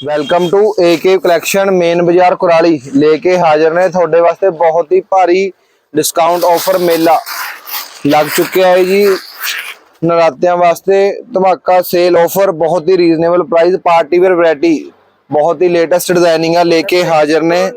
Welcome to AK collection main ਬਾਜ਼ਾਰ ਕੁਰਾਲੀ ਲੈ ਕੇ ਹਾਜ਼ਰ ਨੇ ਤੁਹਾਡੇ ਵਾਸਤੇ ਬਹੁਤ ਹੀ ਭਾਰੀ ਡਿਸਕਾਊਂਟ ਆਫਰ ਮੇਲਾ ਲੱਗ ਚੁੱਕਿਆ ਹੈ ਜੀ ਨਰਾਤਿਆਂ ਵਾਸਤੇ ਧਮਾਕਾ ਸੇਲ ਆਫਰ ਬਹੁਤ ਹੀ reasonable price party wear variety ਬਹੁਤ ਹੀ ਲੇਟੈਸਟ ਡਿਜ਼ਾਈਨਿੰਗਾਂ ਲੈ ਕੇ ਹਾਜ਼ਰ ਨੇ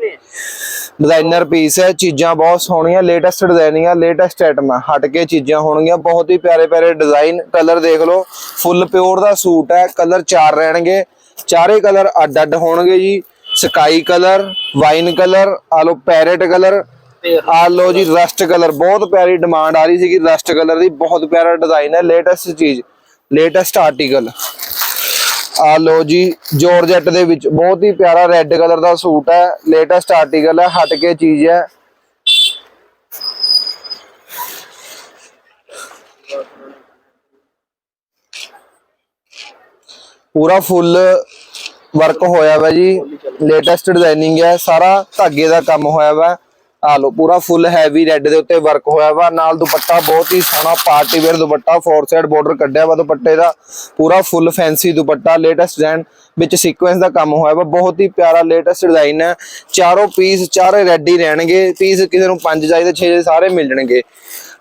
ਡਿਜ਼ਾਈਨਰ ਪੀਸ ਹੈ ਚੀਜ਼ਾਂ ਬਹੁਤ ਸੋਹਣੀਆਂ ਲੇਟੈਸਟ ਡਿਜ਼ਾਈਨਿੰਗਾਂ ਲੇਟੈਸਟ ਆਈਟਮਾਂ ਹਟ ਕੇ ਚੀਜ਼ਾਂ ਹੋਣਗੀਆਂ ਬਹੁਤ ਹੀ ਪਿਆਰੇ ਪਿਆਰੇ ਡਿਜ਼ਾਈਨ ਕਲਰ ਦੇਖ ਲਓ ਫੁੱਲ ਪਿਓਰ ਦਾ ਸੂਟ ਹੈ ਕਲਰ ਚਾਰ ਰਹਿਣਗੇ ਚਾਰੇ ਕਲਰ ਅੱਡ ਅੱਡ ਹੋਣਗੇ ਜੀ। ਸਕਾਈ ਕਲਰ ਵਾਈਨ ਕਲਰ ਆ ਲੋ ਪੈਰਟ ਕਲਰ ਆ ਲੋ ਜੀ ਰਸਟ ਕਲਰ। ਬਹੁਤ ਪਿਆਰੀ ਡਿਮਾਂਡ ਆ ਰਹੀ ਸੀਗੀ ਰਸਟ ਕਲਰ ਦੀ। ਬਹੁਤ ਪਿਆਰਾ ਡਿਜ਼ਾਈਨ ਹੈ। ਲੇਟੈਸਟ ਚੀਜ਼ ਲੇਟੈਸਟ ਆਰਟੀਕਲ। ਆ ਲੋ ਜੀ ਜੋਰਜੈਟ ਦੇ ਵਿੱਚ। ਬਹੁਤ ਹੀ ਪਿਆਰਾ ਰੈੱਡ ਕਲਰ ਦਾ ਸੂਟ ਹੈ। ਲੇਟੈਸਟ ਆਰਟੀਕਲ ਹੈ। ਹਟ ਕੇ ਚੀਜ਼ ਹੈ। ਪੂਰਾ ਫੁੱਲ ਵਰਕ ਹੋਇਆ ਵਾ ਜੀ। ਲੇਟੈਸਟ ਡਿਜ਼ਾਈਨਿੰਗ ਹੈ ਸਾਰਾ ਧਾਗੇ ਦਾ ਕੰਮ ਹੋਇਆ ਵਾ। ਆ ਲੋ ਪੂਰਾ ਫੁੱਲ ਹੈਵੀ ਰੈੱਡ ਦੇ ਉੱਤੇ ਵਰਕ ਹੋਇਆ ਵਾ। ਨਾਲ ਦੁਪੱਟਾ ਬਹੁਤ ਹੀ ਸੋਹਣਾ party wear dupatta four side border ਕੱਢਿਆ ਵਾ ਦੁਪੱਟੇ ਦਾ। ਪੂਰਾ full fancy dupatta latest design ਵਿੱਚ ਸੀਕੁਐਂਸ ਦਾ ਕੰਮ ਹੋਇਆ ਵਾ। ਬਹੁਤ ਹੀ ਪਿਆਰਾ ਲੇਟੈਸਟ ਡਿਜ਼ਾਈਨ ਹੈ ਚਾਰੋਂ ਪੀਸ ਚਾਰੇ ਰੈੱਡ ਹੀ ਰਹਿਣਗੇ। ਪੀਸ ਕਿਸੇ ਨੂੰ ਪੰਜ ਚਾਹੀਦੇ 6 ਸਾਰੇ ਮਿਲ ਜਾਣਗੇ।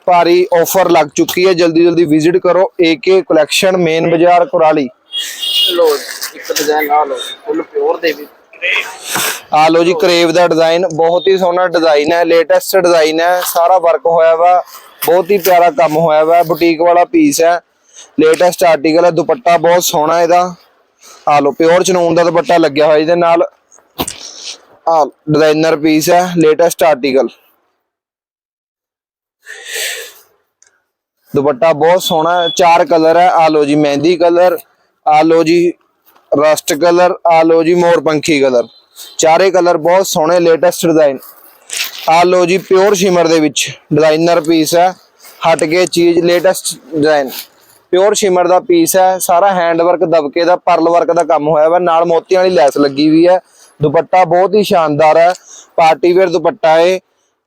ਭਾਰੀ ਆਫਰ ਲੱਗ ਚੁੱਕੀ ਹੈ ਜਲਦੀ ਜਲਦੀ ਵਿਜ਼ਿਟ ਕਰੋ ਏਕੇ ਕਲੈਕਸ਼ਨ ਮੇਨ ਬਾਜ਼ਾਰ, ਕੁਰਾਲੀ। ਲੋ ਇੱਕ ਡਿਜ਼ਾਈਨ ਆ ਲੋ ਫੁੱਲ ਪਿਓਰ ਦੇ ਵਿੱਚ। ਆ ਲੋ ਜੀ, ਕਰੇਵ ਦਾ ਡਿਜ਼ਾਈਨ ਬਹੁਤ ਹੀ ਸੋਹਣਾ ਡਿਜ਼ਾਈਨ ਹੈ ਲੇਟੈਸਟ ਡਿਜ਼ਾਈਨ ਹੈ, ਸਾਰਾ ਵਰਕ ਹੋਇਆ ਵਾ, ਬਹੁਤ ਹੀ ਪਿਆਰਾ ਕੰਮ ਹੋਇਆ ਵਾ ਬੁਟੀਕ ਵਾਲਾ ਪੀਸ ਹੈ। ਲੇਟੈਸਟ ਆਰਟੀਕਲ ਹੈ, ਦੁਪੱਟਾ ਬਹੁਤ ਸੋਹਣਾ ਇਹਦਾ। ਆ ਲੋ ਪਿਓਰ ਚਨੂਨ ਦਾ ਦੁਪੱਟਾ ਲੱਗਿਆ ਹੋਇਆ ਇਹਦੇ ਨਾਲ। ਆ ਡਿਜ਼ਾਈਨਰ ਪੀਸ ਹੈ ਲੇਟੈਸਟ ਆਰਟੀਕਲ ਦੁਪੱਟਾ ਬਹੁਤ ਸੋਹਣਾ, ਚਾਰ ਕਲਰ ਹੈ ਆ ਲੋ ਜੀ, ਮਹਿੰਦੀ ਕਲਰ ਆ ਲੋ ਜੀ ਰਸਟ ਕਲਰ ਆ ਲੋ ਜੀ ਮੋਰਪੰਖੀ ਕਲਰ ਚਾਰੇ ਕਲਰ ਬਹੁਤ ਸੋਹਣੇ ਲੇਟੈਸਟ ਡਿਜ਼ਾਈਨ ਆ ਲੋ ਜੀ ਪਿਓਰ ਸ਼ਿਮਰ ਦੇ ਵਿੱਚ ਡਿਜ਼ਾਈਨਰ ਪੀਸ ਹੈ। ਹਟ ਕੇ ਚੀਜ਼ ਲੇਟੈਸਟ ਡਿਜ਼ਾਈਨ ਪਿਓਰ ਸ਼ਿਮਰ ਦਾ ਪੀਸ ਹੈ, ਸਾਰਾ ਹੈਂਡ ਵਰਕ ਦਬਕੇ ਦਾ ਪਰਲ ਵਰਕ ਦਾ ਕੰਮ ਹੋਇਆ ਵਾ। ਨਾਲ ਮੋਤੀਆਂ ਵਾਲੀ ਲੈਸ ਲੱਗੀ ਵੀ ਹੈ। ਦੁਪੱਟਾ ਬਹੁਤ ਹੀ ਸ਼ਾਨਦਾਰ ਹੈ। ਪਾਰਟੀ ਵੇਅਰ ਦੁਪੱਟਾ ਹੈ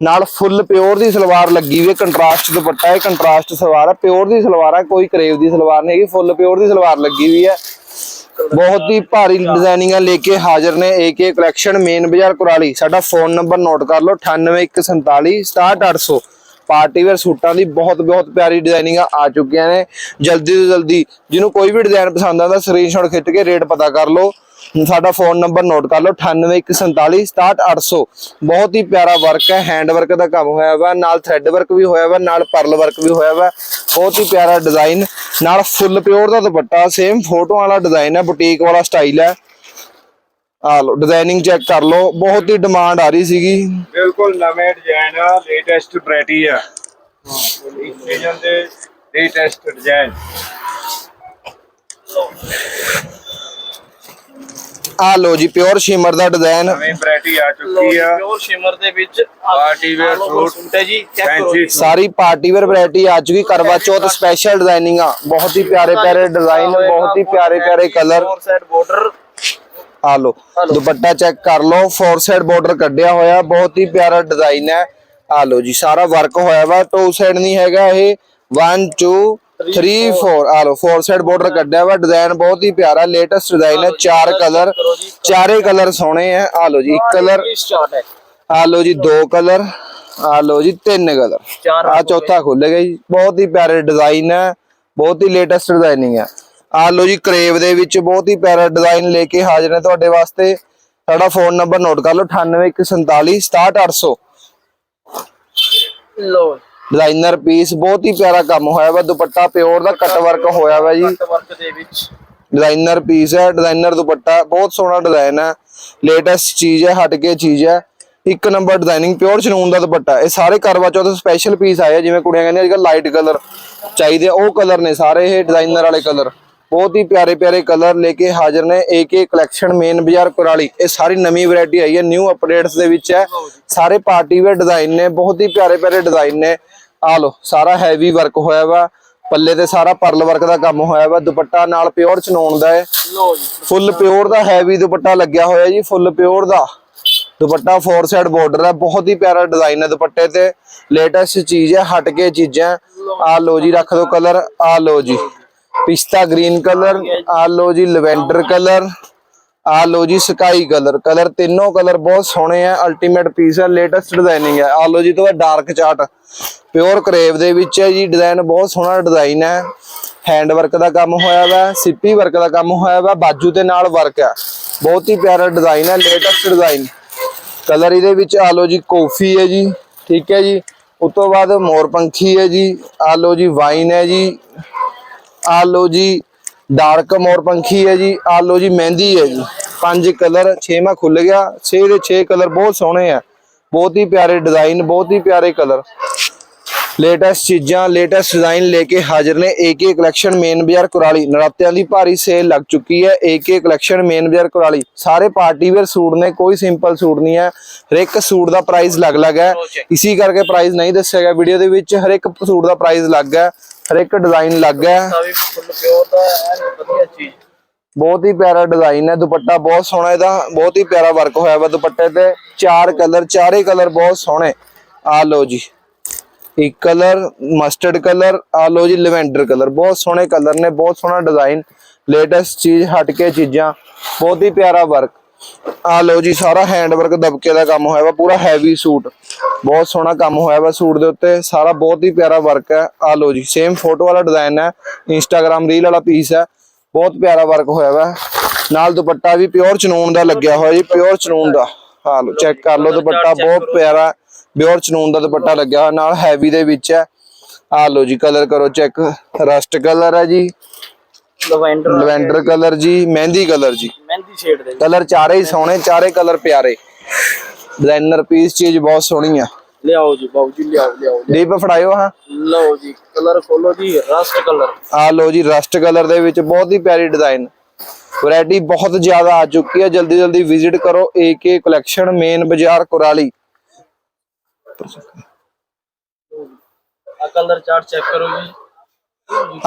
ਨਾਲ ਫੁੱਲ ਪਿਓਰ ਦੀ ਸਲਵਾਰ ਲੱਗੀ ਹੋਈ ਹੈ ਕੰਟਰਾਸਟ ਦੁਪੱਟਾ ਹੈ ਕੰਟਰਾਸਟ ਸਲਵਾਰ ਹੈ, ਪਿਓਰ ਦੀ ਸਲਵਾਰ ਹੈ, ਕੋਈ ਕਰੇਵ ਦੀ ਸਲਵਾਰ ਨਹੀਂ ਹੈਗੀ, ਫੁੱਲ ਪਿਓਰ ਦੀ ਸਲਵਾਰ ਲੱਗੀ ਹੋਈ ਹੈ। ਬਹੁਤ ਹੀ ਭਾਰੀ ਡਿਜ਼ਾਈਨਿੰਗਾਂ ਲੈ ਕੇ ਹਾਜ਼ਰ ਨੇ ਏਕੇ ਕਲੈਕਸ਼ਨ ਮੇਨ ਬਾਜ਼ਾਰ ਕੁਰਾਲੀ। ਸਾਡਾ ਫੋਨ ਨੰਬਰ ਨੋਟ ਕਰ ਲਓ 98147 67800 ਪਾਰਟੀ ਵੇਅਰ ਸੂਟਾਂ ਦੀ ਬਹੁਤ ਬਹੁਤ ਪਿਆਰੀ ਡਿਜ਼ਾਈਨਿੰਗਾਂ ਆ ਚੁੱਕੀਆਂ ਨੇ। ਜਲਦੀ ਤੋਂ ਜਲਦੀ, ਜਿਹਨੂੰ ਕੋਈ ਵੀ ਡਿਜ਼ਾਈਨ ਪਸੰਦ ਆਉਂਦਾ ਸਕਰੀਨਸ਼ਾਟ ਖਿੱਚ ਕੇ ਰੇਟ ਪਤਾ ਕਰ ਲਓ। ਸਾਡਾ ਫੋਨ ਨੰਬਰ ਨੋਟ ਕਰ ਲਓ 98147 67800 ਬਹੁਤ ਹੀ ਪਿਆਰਾ ਵਰਕ ਹੈ ਹੈਂਡ ਵਰਕ ਦਾ ਕੰਮ ਹੋਇਆ ਵਾ, ਨਾਲ ਥ੍ਰੈਡ ਵਰਕ ਵੀ ਹੋਇਆ ਵਾ, ਨਾਲ ਪਰਲ ਵਰਕ ਵੀ ਹੋਇਆ ਵਾ। ਬਹੁਤ ਹੀ ਪਿਆਰਾ ਡਿਜ਼ਾਈਨ ਨਾਲ ਫੁੱਲ ਪਿਓਰ ਦਾ ਦੁਪੱਟਾ ਸੇਮ ਫੋਟੋ ਵਾਲਾ ਡਿਜ਼ਾਈਨ ਹੈ ਬੁਟੀਕ ਵਾਲਾ ਸਟਾਈਲ ਹੈ। ਆ ਲੋ ਡਿਜ਼ਾਈਨਿੰਗ ਚੈੱਕ ਕਰ ਲਓ, ਬਹੁਤ ਹੀ ਡਿਮਾਂਡ ਆ ਰਹੀ ਸੀਗੀ। ਬਿਲਕੁਲ ਨਵੇਂ ਡਿਜ਼ਾਈਨ ਆ ਲੇਟੈਸਟ ਵੈਰਾਈਟੀ ਆ। ਸੀਜ਼ਨ ਦੇ ਲੇਟੈਸਟ ਡਿਜ਼ਾਈਨ ਆ ਲੋ ਜੀ ਪਿਓਰ ਸ਼ਿਮਰ ਦਾ ਡਿਜ਼ਾਈਨ ਨਵੀਂ ਵੈਰਾਈਟੀ ਆ ਚੁੱਕੀ ਆ। ਪਿਓਰ ਸ਼ਿਮਰ ਦੇ ਵਿੱਚ wear suit, ਸੂਟ ਹੈ ਜੀ ਚੈੱਕ ਕਰੋ ਸਾਰੀ ਪਾਰਟੀ ਵੇਅਰ ਵੈਰਾਈਟੀ ਆ ਚੁੱਕੀ ਕਰਵਾ ਚੌਥ ਸਪੈਸ਼ਲ ਡਿਜ਼ਾਈਨਿੰਗ ਆ। ਬਹੁਤ ਹੀ ਪਿਆਰੇ ਪਿਆਰੇ ਡਿਜ਼ਾਈਨ ਬਹੁਤ ਹੀ ਪਿਆਰੇ ਪਿਆਰੇ ਕਲਰ ਫੋਰ ਸਾਈਡ ਬਾਰਡਰ ਆ ਲੋ ਦੁਪੱਟਾ ਚੈੱਕ ਕਰ ਲਓ ਫੋਰ ਸਾਈਡ ਬਾਰਡਰ ਕੱਢਿਆ ਹੋਇਆ ਬਹੁਤ ਹੀ ਪਿਆਰਾ ਡਿਜ਼ਾਈਨ ਹੈ। ਆ ਲੋ ਜੀ ਸਾਰਾ ਵਰਕ ਹੋਇਆ ਵਾ ਟੂ ਸਾਈਡ ਨਹੀਂ ਹੈਗਾ ਇਹ। 1 2 3 4 ਆ ਲੋ ਫੋਰ ਸਾਈਡ ਬਾਰਡਰ ਕੱਢਿਆ ਵਾ ਡਿਜ਼ਾਈਨ ਬਹੁਤ ਹੀ ਪਿਆਰਾ ਲੇਟੈਸਟ ਡਿਜ਼ਾਈਨ ਹੈ ਚਾਰ ਕਲਰ ਚਾਰੇ ਕਲਰ ਸੋਹਣੇ ਆ। ਆ ਲੋ ਜੀ ਇੱਕ ਕਲਰ ਆ ਲੋ ਜੀ ਦੋ ਕਲਰ ਆ ਲੋ ਜੀ ਤਿੰਨ ਕਲਰ ਚਾਰ ਆ ਚੌਥਾ ਖੁੱਲੇਗਾ ਜੀ। ਬਹੁਤ ਹੀ ਪਿਆਰੇ ਡਿਜ਼ਾਈਨ ਹੈ ਬਹੁਤ ਹੀ ਲੇਟੈਸਟ ਡਿਜ਼ਾਈਨਿੰਗ ਹੈ। ਆ ਲੋ ਜੀ ਕਰੇਵ ਦੇ ਵਿੱਚ ਬਹੁਤ ਹੀ ਪਿਆਰਾ ਡਿਜ਼ਾਈਨ ਲੈ ਕੇ ਹਾਜ਼ਰ ਨੇ ਤੁਹਾਡੇ ਵਾਸਤੇ। ਸਾਡਾ ਫੋਨ ਨੰਬਰ ਨੋਟ ਕਰ ਲਓ 98147 67800 ਲੋ ਡਿਜ਼ਾਈਨਰ ਪੀਸ ਬਹੁਤ ਹੀ ਪਿਆਰਾ ਕੰਮ ਹੋਇਆ ਵਾ ਦੁਪੱਟਾ ਪਿਓਰ ਦਾ ਕੱਟ ਵਰਕ ਹੋਇਆ ਵਾ ਜੀ। ਵਰਕ ਦੇ ਵਿੱਚ। ਡਿਜ਼ਾਈਨਰ ਪੀਸ ਹੈ ਡਿਜ਼ਾਈਨਰ ਦੁਪੱਟਾ ਬਹੁਤ ਸੋਹਣਾ ਡਿਜ਼ਾਈਨ ਹੈ। ਲੇਟੈਸਟ ਚੀਜ਼ ਹੈ ਹਟ ਕੇ ਚੀਜ਼ ਹੈ। ਇੱਕ ਨੰਬਰ ਡਿਜ਼ਾਈਨਿੰਗ ਪਿਓਰ ਚਨੂਨ ਦਾ ਦੁਪੱਟਾ ਇਹ ਸਾਰੇ ਕਰਵਾ ਚੌਥ ਸਪੈਸ਼ਲ ਪੀਸ ਆਏ ਆ ਜਿਵੇਂ ਕੁੜੀਆਂ ਕਹਿੰਦੀਆਂ ਅੱਜਕੱਲ ਲਾਈਟ ਕਲਰ ਚਾਹੀਦੇ ਆ, ਉਹ ਕਲਰ ਨੇ ਸਾਰੇ ਇਹ ਡਿਜ਼ਾਈਨਰ ਵਾਲੇ ਕਲਰ ਬਹੁਤ ਹੀ ਪਿਆਰੇ ਪਿਆਰੇ ਕਲਰ ਲੈ ਕੇ ਹਾਜ਼ਰ ਨੇ ਏਕੇ ਕਲੈਕਸ਼ਨ ਮੇਨ ਬਾਜ਼ਾਰ ਕੁਰਾਲੀ ਇਹ ਸਾਰੀ ਨਵੀਂ ਵੈਰਾਈਟੀ ਆਈ ਹੈ ਨਿਊ ਅਪਡੇਟਸ ਦੇ ਵਿੱਚ ਹੈ। ਸਾਰੇ ਪਾਰਟੀ ਵੇਅਰ ਡਿਜ਼ਾਈਨ ਨੇ ਬਹੁਤ ਹੀ ਪਿਆਰੇ ਪਿਆਰੇ ਡਿਜ਼ਾਈਨ ਨੇ। ਆ ਲੋ ਸਾਰਾ ਹੈਵੀ ਵਰਕ ਹੋਇਆ ਵਾ ਪੱਲੇ ਤੇ ਸਾਰਾ ਪਰਲ ਵਰਕ ਦਾ ਕੰਮ ਹੋਇਆ ਵਾ ਦੁਪੱਟਾ ਨਾਲ ਪਿਓਰ ਚਨੌਨ ਦਾ ਹੈ। ਲੋ ਜੀ। ਫੁੱਲ ਪਿਓਰ ਦਾ ਹੈਵੀ ਦੁਪੱਟਾ ਲੱਗਿਆ ਹੋਇਆ ਜੀ ਫੁੱਲ ਪਿਓਰ ਦਾ। ਦੁਪੱਟਾ ਫੋਰ ਸਾਈਡ ਬਾਰਡਰ ਹੈ ਬਹੁਤ ਹੀ ਪਿਆਰਾ ਡਿਜ਼ਾਈਨ ਹੈ ਦੁਪੱਟੇ ਤੇ। ਲੇਟੈਸਟ ਚੀਜ਼ ਹੈ ਹਟ ਕੇ ਚੀਜ਼ਾਂ। ਆ ਲੋ ਜੀ ਰੱਖ ਦੋ ਕਲਰ ਆ ਲੋ ਜੀ। ਪਿਸਤਾ ਗ੍ਰੀਨ ਕਲਰ ਆ ਲੋ ਜੀ ਲਵੈਂਡਰ ਕਲਰ ਆ ਲੋ ਜੀ ਸਕਾਈ ਕਲਰ ਕਲਰ ਤਿੰਨੋਂ ਕਲਰ ਬਹੁਤ ਸੋਹਣੇ ਆ ਅਲਟੀਮੇਟ ਪੀਸ ਹੈ ਲੇਟੈਸਟ ਡਿਜ਼ਾਈਨਿੰਗ ਹੈ ਆ ਲੋ ਜੀ ਤੋਂ ਡਾਰਕ ਚਾਰਟ ਪਿਓਰ ਕਰੇਵ ਦੇ ਵਿੱਚ ਹੈ ਜੀ ਡਿਜ਼ਾਈਨ ਬਹੁਤ ਸੋਹਣਾ ਡਿਜ਼ਾਈਨ ਹੈ। ਹੈਂਡ ਵਰਕ ਦਾ ਕੰਮ ਹੋਇਆ ਵਾ, ਸਿੱਪੀ ਵਰਕ ਦਾ ਕੰਮ ਹੋਇਆ ਵਾ, ਬਾਜੂ ਦੇ ਨਾਲ ਵਰਕ ਹੈ ਬਹੁਤ ਹੀ ਪਿਆਰਾ ਡਿਜ਼ਾਈਨ ਹੈ ਲੇਟੈਸਟ ਡਿਜ਼ਾਈਨ ਕਲਰ ਇਹਦੇ ਵਿੱਚ ਆ ਲੋ ਜੀ ਕਾਫੀ ਹੈ ਜੀ, ਠੀਕ ਹੈ ਜੀ। ਉਸ ਤੋਂ ਬਾਅਦ ਮੋਰ ਪੰਖੀ ਹੈ ਜੀ, ਆ ਲੋ ਜੀ ਵਾਈਨ ਹੈ ਜੀ। ਆ ਲੋ ਜੀ ਡਾਰਕ ਮੋਰ ਪੰਖੀ ਹੈ ਜੀ ਆ ਲੋ ਜੀ, ਮਹਿੰਦੀ ਹੈ ਜੀ। ਪੰਜ ਕਲਰ ਛੇਵਾਂ ਖੁੱਲ ਗਿਆ। ਛੇ ਦੇ ਛੇ ਕਲਰ ਬਹੁਤ ਸੋਹਣੇ ਆ। ਬਹੁਤ ਹੀ ਪਿਆਰੇ ਡਿਜ਼ਾਈਨ ਬਹੁਤ ਹੀ ਪਿਆਰੇ ਕਲਰ। ਲੇਟੈਸਟ ਚੀਜ਼ਾਂ ਲੇਟੈਸਟ ਡਿਜ਼ਾਈਨ ਲੈ ਕੇ ਹਾਜ਼ਰ ਨੇ ਏਕੇ ਕਲੈਕਸ਼ਨ ਮੇਨ ਬਾਜ਼ਾਰ ਕੁਰਾਲੀ। ਨਰਾਤਿਆਂ ਦੀ ਭਾਰੀ ਸੇਲ ਲੱਗ ਚੁੱਕੀ ਹੈ ਏਕੇ ਕਲੈਕਸ਼ਨ ਮੇਨ ਬਾਜ਼ਾਰ ਕੁਰਾਲੀ। ਸਾਰੇ ਪਾਰਟੀ ਵੇਅਰ ਸੂਟ ਨੇ ਕੋਈ ਸਿੰਪਲ ਸੂਟ ਨਹੀਂ ਹੈ। ਹਰ ਇੱਕ ਸੂਟ ਦਾ ਪ੍ਰਾਈਸ ਅਲੱਗ-ਅਲੱਗ ਹੈ। ਇਸੇ ਕਰਕੇ ਪ੍ਰਾਈਸ ਨਹੀਂ ਦੱਸਿਆ ਗਿਆ ਵੀਡੀਓ ਦੇ ਵਿੱਚ। ਹਰ ਇੱਕ ਸੂਟ ਦਾ ਪ੍ਰਾਈਸ ਅਲੱਗ ਹੈ। ਹਰ ਇੱਕ ਡਿਜ਼ਾਈਨ ਅਲੱਗ ਹੈ। ਬਹੁਤ ਹੀ ਪਿਆਰਾ ਡਿਜ਼ਾਈਨ ਹੈ। ਦੁਪੱਟਾ ਬਹੁਤ ਸੋਹਣਾ ਇਹਦਾ। ਬਹੁਤ ਹੀ ਪਿਆਰਾ ਵਰਕ ਹੋਇਆ ਵਾ ਦੁਪੱਟੇ ਤੇ। ਚਾਰ ਕਲਰ ਚਾਰੇ ਕਲਰ ਬਹੁਤ ਸੋਹਣੇ। ਆ ਲਓ ਜੀ। ਇੱਕ ਕਲਰ ਮਸਟਰਡ ਕਲਰ ਆ ਲਓ ਜੀ ਲਵੈਂਡਰ ਕਲਰ। ਬਹੁਤ ਸੋਹਣੇ ਕਲਰ ਨੇ ਬਹੁਤ ਸੋਹਣਾ ਡਿਜ਼ਾਈਨ ਲੇਟੈਸਟ ਚੀਜ਼ ਹਟ ਕੇ ਚੀਜ਼ਾਂ। ਬਹੁਤ ਹੀ ਪਿਆਰਾ ਵਰਕ ਆ ਲਓ ਜੀ ਸਾਰਾ ਹੈਂਡ ਵਰਕ ਦਬਕੇ ਦਾ ਕੰਮ ਹੋਇਆ ਵਾ ਪੂਰਾ ਹੈਵੀ ਸੂਟ ਬਹੁਤ ਸੋਹਣਾ ਕੰਮ ਹੋਇਆ ਵਾ ਸੂਟ ਦੇ ਉੱਤੇ। ਸਾਰਾ ਬਹੁਤ ਹੀ ਪਿਆਰਾ ਵਰਕ ਹੈ। ਆ ਲਓ ਜੀ ਸੇਮ ਫੋਟੋ ਵਾਲਾ ਡਿਜ਼ਾਈਨ ਹੈ। ਇੰਸਟਾਗ੍ਰam ਰੀਲ ਵਾਲਾ ਪੀਸ ਹੈ। ਬਹੁਤ ਪਿਆਰਾ ਵਰਕ ਹੋਇਆ ਵਾ। ਨਾਲ ਦੁਪੱਟਾ ਵੀ ਪਿਓਰ ਚਨੂਨ ਦਾ ਲੱਗਿਆ ਹੋਇਆ ਜੀ ਪਿਓਰ ਚਨੂਨ ਦਾ। ਆ ਲਓ ਚੈੱਕ ਕਰ ਲਓ ਦੁਪੱਟਾ ਬਹੁਤ ਪਿਆਰਾ। ਪਿਓਰ ਚਨੂਨ ਦਾ ਦੁਪੱਟਾ ਲੱਗਿਆ ਹੋਇਆ ਨਾਲ ਹੈਵੀ ਦੇ ਵਿੱਚ ਹੈ। ਆ ਲਓ ਜੀ ਕਲਰ ਕਰੋ ਚੈੱਕ ਰਸਟ ਕਲਰ ਹੈ ਜੀ। ਲਵੈਂਡਰ ਲਵੈਂਡਰ ਕਲਰ ਜੀ ਮਹਿੰਦੀ ਕਲਰ ਜੀ। ਮਹਿੰਦੀ ਸ਼ੇਡ ਦੇ ਕਲਰ ਚਾਰੇ ਹੀ ਸੋਹਣੇ ਚਾਰੇ ਕਲਰ ਪਿਆਰੇ। ਡਿਜ਼ਾਈਨਰ ਪੀਸ ਚੀਜ਼ ਬਹੁਤ ਸੋਹਣੀ ਆ। ਲਿਆਓ ਜੀ ਬਾਊ ਜੀ ਲਿਆਓ ਲਿਆਓ ਦੀਪ ਫੜਾਇਓ ਹਾਂ। ਲਓ ਜੀ ਕਲਰ ਖੋਲੋ ਜੀ ਰਸਟ ਕਲਰ ਆ ਲੋ ਜੀ ਰਸਟ ਕਲਰ ਦੇ ਵਿੱਚ ਬਹੁਤ ਹੀ ਪਿਆਰੀ ਡਿਜ਼ਾਈਨ ਵੈਰਾਈਟੀ ਬਹੁਤ ਜ਼ਿਆਦਾ ਆ ਚੁੱਕੀ ਹੈ। ਜਲਦੀ ਜਲਦੀ ਵਿਜ਼ਿਟ ਕਰੋ ਏਕੇ ਕਲੈਕਸ਼ਨ ਮੇਨ ਬਾਜ਼ਾਰ ਕੁਰਾਲੀ। ਆ ਕਲਰ ਚਾਰਟ ਚੈੱਕ ਕਰੋ ਜੀ।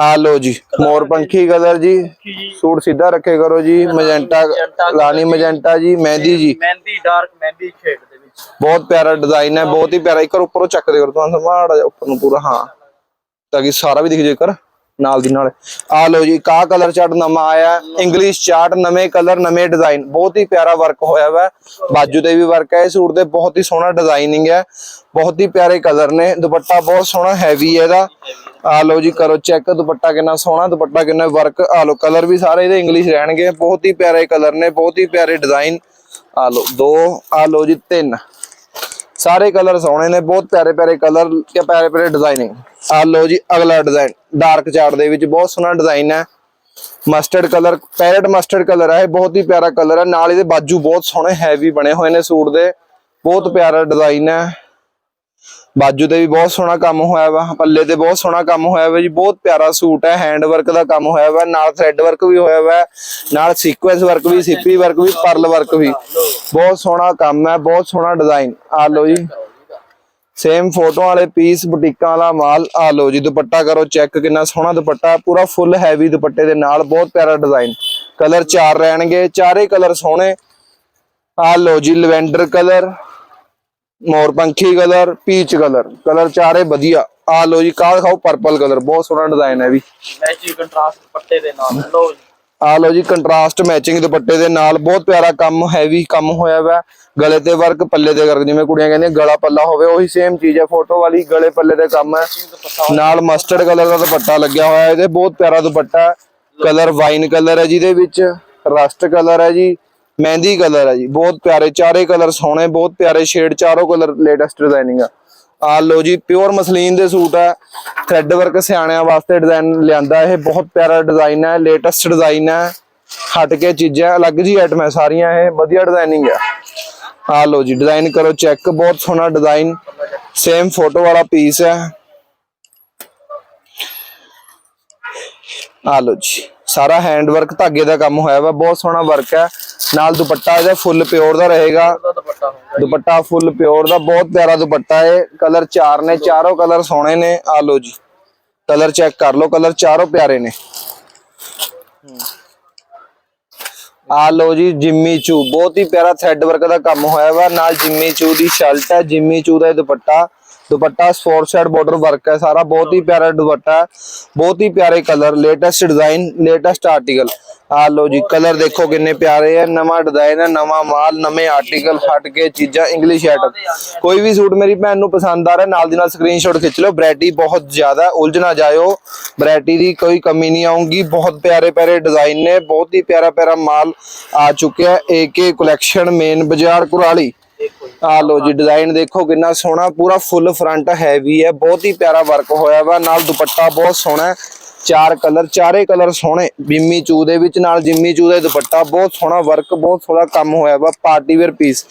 ਆ ਲੋ ਜੀ ਮੋਰ ਪੰਖੀ ਕਲਰ ਜੀ। ਸੂਟ ਸਿੱਧਾ ਰੱਖੇ ਕਰੋ ਜੀ ਮਜੈਂਟਾ ਰਾਣੀ ਮਜੈਂਟਾ ਜੀ ਮਹਿੰਦੀ ਜੀ। ਮਹਿੰਦੀ ਡਾਰਕ ਮਹਿੰਦੀ ਸ਼ੇਡ ਦੇ ਵਿੱਚ। ਬਹੁਤ ਪਿਆਰਾ ਡਿਜ਼ਾਈਨ ਹੈ ਬਹੁਤ ਹੀ ਪਿਆਰਾ। ਇੱਕ ਉੱਪਰੋਂ ਚੱਕ ਦੇ ਕਰੋ ਤੁਹਾਨੂੰ ਮਾੜਾ ਜਿਹਾ ਉੱਪਰ ਨੂੰ ਪੂਰਾ ਹਾਂ। ਤਾਂ ਕਿ ਸਾਰਾ ਵੀ ਦਿਖ ਜੇ ਕਰ ਨਾਲ ਦੀ ਨਾਲ। ਆ ਲਓ ਜੀ ਕਾ ਕਲਰ ਚਾਰਟ ਨਵਾਂ ਆਇਆ। ਇੰਗਲਿਸ਼ ਚਾਰਟ ਨਵੇਂ ਕਲਰ ਨਵੇਂ ਡਿਜ਼ਾਈਨ ਬਹੁਤ ਹੀ ਪਿਆਰਾ ਵਰਕ ਹੋਇਆ ਵਾ। ਬਾਜੂ ਤੇ ਵੀ ਵਰਕ ਹੈ। ਸੂਟ ਦੇ ਬਹੁਤ ਹੀ ਸੋਹਣਾ ਡਿਜ਼ਾਈਨਿੰਗ ਹੈ। ਬਹੁਤ ਹੀ ਪਿਆਰੇ ਕਲਰ ਨੇ। ਦੁਪੱਟਾ ਬਹੁਤ ਸੋਹਣਾ ਹੈਵੀ ਹੈ ਇਹਦਾ। ਆ ਲਓ ਜੀ, ਕਰੋ ਚੈੱਕ ਦੁਪੱਟਾ ਕਿੰਨਾ ਸੋਹਣਾ, ਦੁਪੱਟਾ ਕਿੰਨਾ ਵਰਕ ਆ ਲਓ ਕਲਰ ਵੀ ਸਾਰੇ ਇਹਦੇ ਇੰਗਲਿਸ਼ ਰਹਿਣਗੇ। ਬਹੁਤ ਹੀ ਪਿਆਰੇ ਕਲਰ ਨੇ, ਬਹੁਤ ਹੀ ਪਿਆਰੇ ਡਿਜ਼ਾਈਨ ਆ ਲਓ, ਦੋ ਆ ਲਓ ਜੀ, ਤਿੰਨ। ਸਾਰੇ ਕਲਰ ਸੋਹਣੇ ਨੇ, ਬਹੁਤ ਪਿਆਰੇ ਪਿਆਰੇ ਕਲਰ ਤੇ ਪਿਆਰੇ ਪਿਆਰੇ ਡਿਜ਼ਾਈਨਿੰਗ ਆ ਲਓ ਜੀ, ਅਗਲਾ ਡਿਜ਼ਾਈਨ ਡਾਰਕ ਚਾਰਟ ਦੇ ਵਿੱਚ ਬਹੁਤ ਸੋਹਣਾ ਡਿਜ਼ਾਈਨ ਹੈ। Mustard colour parrot mustard colour ਹੈ, ਇਹ ਬਹੁਤ ਹੀ ਪਿਆਰਾ ਕਲਰ ਹੈ। ਨਾਲ ਇਹਦੇ ਬਾਜੂ ਬਹੁਤ ਸੋਹਣੇ ਹੈਵੀ ਬਣੇ ਹੋਏ ਨੇ ਸੂਟ ਦੇ, ਬਹੁਤ ਪਿਆਰਾ ਡਿਜ਼ਾਈਨ ਹੈ। ਬਾਜੂ ਤੇ ਵੀ ਬਹੁਤ ਸੋਹਣਾ ਕੰਮ ਹੋਇਆ ਵਾ, ਪੱਲੇ ਤੇ ਬਹੁਤ ਸੋਹਣਾ ਕੰਮ ਹੋਇਆ ਵਾ ਜੀ, ਬਹੁਤ ਪਿਆਰਾ ਸੂਟ ਹੈ ਹੈਂਡ ਵਰਕ ਦਾ ਕੰਮ ਹੋਇਆ ਵਾ, ਨਾਲ ਥ੍ਰੈਡ ਵਰਕ ਵੀ ਹੋਇਆ ਵਾ, ਨਾਲ ਸੀਕੁਐਂਸ ਵਰਕ ਵੀ ਸਿੱਪੀ ਵਰਕ ਵੀ ਪਰਲ ਵਰਕ ਵੀ। ਬਹੁਤ ਸੋਹਣਾ ਕੰਮ ਹੈ, ਬਹੁਤ ਸੋਹਣਾ ਡਿਜ਼ਾਈਨ ਆ ਲਓ ਜੀ। ਸੇਮ ਫੋਟੋ ਵਾਲੇ ਪੀਸ ਬੁਟੀਕਾਂ ਵਾਲਾ ਮਾਲ, ਆ ਲਓ ਜੀ, ਦੁਪੱਟਾ ਕਰੋ ਚੈੱਕ ਕਿੰਨਾ ਸੋਹਣਾ ਦੁਪੱਟਾ, ਪੂਰਾ ਫੁੱਲ ਹੈਵੀ ਦੁਪੱਟੇ ਦੇ ਨਾਲ, ਬਹੁਤ ਪਿਆਰਾ ਡਿਜ਼ਾਈਨ ਕਲਰ ਚਾਰ ਰਹਿਣਗੇ, ਚਾਰੇ ਕਲਰ ਸੋਹਣੇ। ਆ ਲਓ ਜੀ ਲਵੈਂਡਰ ਕਲਰ ਮੋਰ ਪੰਖੀ ਕਲਰ ਪੀਚ ਕਲਰ ਕਲਰ ਚਾਰੇ ਵਧੀਆ। ਆ ਲਓ ਜੀ ਕਾਲ ਖਾਓ ਪਰਪਲ ਕਲਰ ਬਹੁਤ ਸੋਹਣਾ ਡਿਜ਼ਾਈਨ ਹੈ ਵੀ। ਮੈਚਿੰਗ ਕੰਟਰਾਸਟ ਪੱਟੇ ਦੇ ਨਾਲ ਜੀ। ਆ ਲਓ ਜੀ ਕੰਟਰਾਸਟ ਮੈਚਿੰਗ ਦੁਪੱਟੇ ਦੇ ਨਾਲ ਬਹੁਤ ਪਿਆਰਾ ਕੰਮ ਹੈਵੀ ਕੰਮ ਹੋਇਆ ਵਾ। ਗਲੇ ਤੇ ਵਰਕ ਪੱਲੇ ਤੇ ਵਰਕ ਜਿਵੇਂ ਕੁੜੀਆਂ ਕਹਿੰਦੀਆਂ ਗਲਾ ਪੱਲਾ ਹੋਵੇ ਉਹੀ ਸੇਮ ਚੀਜ਼ ਹੈ ਫੋਟੋ ਵਾਲੀ ਗਲੇ ਪੱਲੇ ਤੇ ਕੰਮ ਹੈ। ਨਾਲ ਮਸਟਰਡ ਕਲਰ ਦਾ ਦੁਪੱਟਾ ਲੱਗਿਆ ਹੋਇਆ ਇਹਦੇ ਬਹੁਤ ਪਿਆਰਾ ਦੁਪੱਟਾ ਕਲਰ ਵਾਈਨ ਕਲਰ ਹੈ ਜਿਹਦੇ ਵਿੱਚ ਰਸਟ ਕਲਰ ਹੈ ਜੀ। ਮਹਿੰਦੀ ਕਲਰ ਹੈ ਜੀ, ਬਹੁਤ ਪਿਆਰੇ ਚਾਰੇ ਕਲਰ ਸੋਹਣੇ, ਬਹੁਤ ਪਿਆਰੇ ਸ਼ੇਡ ਚਾਰੋਂ ਕਲਰ ਲੇਟੈਸਟ ਡਿਜ਼ਾਈਨਿੰਗ ਆ। ਆ ਲਓ ਜੀ ਪਿਓਰ ਮਸਲੀਨ ਦੇ ਸੂਟ ਹੈ ਥ੍ਰੈਡ ਵਰਕ ਸਿਆਣਿਆਂ ਵਾਸਤੇ ਡਿਜ਼ਾਈਨ ਲਿਆਂਦਾ ਇਹ, ਬਹੁਤ ਪਿਆਰਾ ਡਿਜ਼ਾਈਨ ਹੈ ਲੇਟੈਸਟ ਡਿਜ਼ਾਈਨ ਹੈ ਹਟ ਕੇ ਚੀਜ਼ਾਂ, ਅਲੱਗ ਜੀ ਆਈਟਮ ਹੈ ਸਾਰੀਆਂ ਇਹ, ਵਧੀਆ ਡਿਜ਼ਾਈਨਿੰਗ ਹੈ ਆ ਲਓ ਜੀ ਡਿਜ਼ਾਈਨ ਕਰੋ ਚੈੱਕ ਬਹੁਤ ਸੋਹਣਾ ਡਿਜ਼ਾਈਨ ਸੇਮ ਫੋਟੋ ਵਾਲਾ ਪੀਸ ਹੈ ਆ ਲਓ ਜੀ। ਸਾਰਾ ਹੈਂਡ ਵਰਕ ਧਾਗੇ ਦਾ ਕੰਮ ਹੋਇਆ ਵਾ, ਬਹੁਤ ਸੋਹਣਾ ਵਰਕ ਹੈ। ਨਾਲ ਦੁਪੱਟਾ ਇਹਦਾ ਫੁੱਲ ਪਿਓਰ ਦਾ ਰਹੇਗਾ। ਦੁਪੱਟਾ ਫੁੱਲ ਪਿਓਰ ਦਾ, ਬਹੁਤ ਪਿਆਰਾ ਦੁਪੱਟਾ ਹੈ ਕਲਰ ਚਾਰ ਨੇ, ਚਾਰੋਂ ਕਲਰ ਸੋਹਣੇ ਨੇ। ਆ ਲਓ ਜੀ ਕਲਰ ਚੈੱਕ ਕਰ ਲਓ ਕਲਰ ਚਾਰੋਂ ਪਿਆਰੇ ਨੇ। ਆ ਲਓ ਜੀ, ਜਿੰਮੀ ਚੂ, ਬਹੁਤ ਹੀ ਪਿਆਰਾ ਥ੍ਰੈਡ ਵਰਕ ਦਾ ਕੰਮ ਹੋਇਆ ਵਾ। ਨਾਲ ਜਿੰਮੀ ਚੂ ਦੀ ਸ਼ਰਟ ਹੈ, ਜਿੰਮੀ ਚੂ ਦਾ ਇਹ ਦੁਪੱਟਾ। ਦੁਪੱਟਾ ਸਪੋਰਟ ਸ਼ਰਟ ਬਾਰਡਰ ਵਰਕ ਹੈ, ਸਾਰਾ ਬਹੁਤ ਹੀ ਪਿਆਰਾ ਦੁਪੱਟਾ ਹੈ, ਬਹੁਤ ਹੀ ਪਿਆਰੇ colour latest design latest article ਆ ਲੋ ਜੀ ਕਲਰ ਦੇਖੋ ਕਿੰਨੇ ਪਿਆਰੇ ਆ ਨਵਾਂ ਡਿਜ਼ਾਈਨ ਹੈ, ਨਵਾਂ ਮਾਲ, ਨਵੇਂ ਆਰਟੀਕਲ ਹਟ ਕੇ ਚੀਜ਼ਾਂ ਇੰਗਲਿਸ਼ ਆਈਟਮ ਕੋਈ ਵੀ ਸੂਟ ਮੇਰੀ ਭੈਣ ਨੂੰ ਪਸੰਦ ਆ ਰਿਹਾ, ਨਾਲ ਦੀ ਨਾਲ ਸਕਰੀਨਸ਼ਾਟ ਖਿੱਚ ਲਓ ਵੈਰਾਈਟੀ ਬਹੁਤ ਜ਼ਿਆਦਾ ਉਲਝ ਨਾ ਜਾਇਓ। ਵੈਰਾਈਟੀ ਦੀ ਕੋਈ ਕਮੀ ਨਹੀਂ ਆਉਂਗੀ ਬਹੁਤ ਪਿਆਰੇ ਪਿਆਰੇ ਡਿਜ਼ਾਈਨ ਨੇ, ਬਹੁਤ ਹੀ ਪਿਆਰਾ ਪਿਆਰਾ ਮਾਲ ਆ ਚੁੱਕਿਆ ਹੈ ਏਕੇ ਕਲੈਕਸ਼ਨ ਮੇਨ ਬਾਜ਼ਾਰ ਕੁਰਾਲੀ। ਆ ਲੋ ਜੀ ਡਿਜ਼ਾਈਨ ਦੇਖੋ ਕਿੰਨਾ ਸੋਹਣਾ, ਪੂਰਾ ਫੁੱਲ ਫਰੰਟ ਹੈਵੀ ਹੈ, ਬਹੁਤ ਹੀ ਪਿਆਰਾ ਵਰਕ ਹੋਇਆ ਵਾ। ਨਾਲ ਦੁਪੱਟਾ ਬਹੁਤ ਸੋਹਣਾ ਚਾਰ ਕਲਰ ਚਾਰੇ ਕਲਰ ਸੋਹਣੇ, ਬਿੰਮੀ ਚੂ ਦੇ ਵਿੱਚ ਨਾਲ ਜਿੰਮੀ ਚੂ ਦਾ ਦੁਪੱਟਾ, ਬਹੁਤ ਸੋਹਣਾ ਵਰਕ ਬਹੁਤ ਸੋਹਣਾ ਕੰਮ ਹੋਇਆ ਵਾ ਪਾਰਟੀ ਵੇਅਰ ਪੀਸ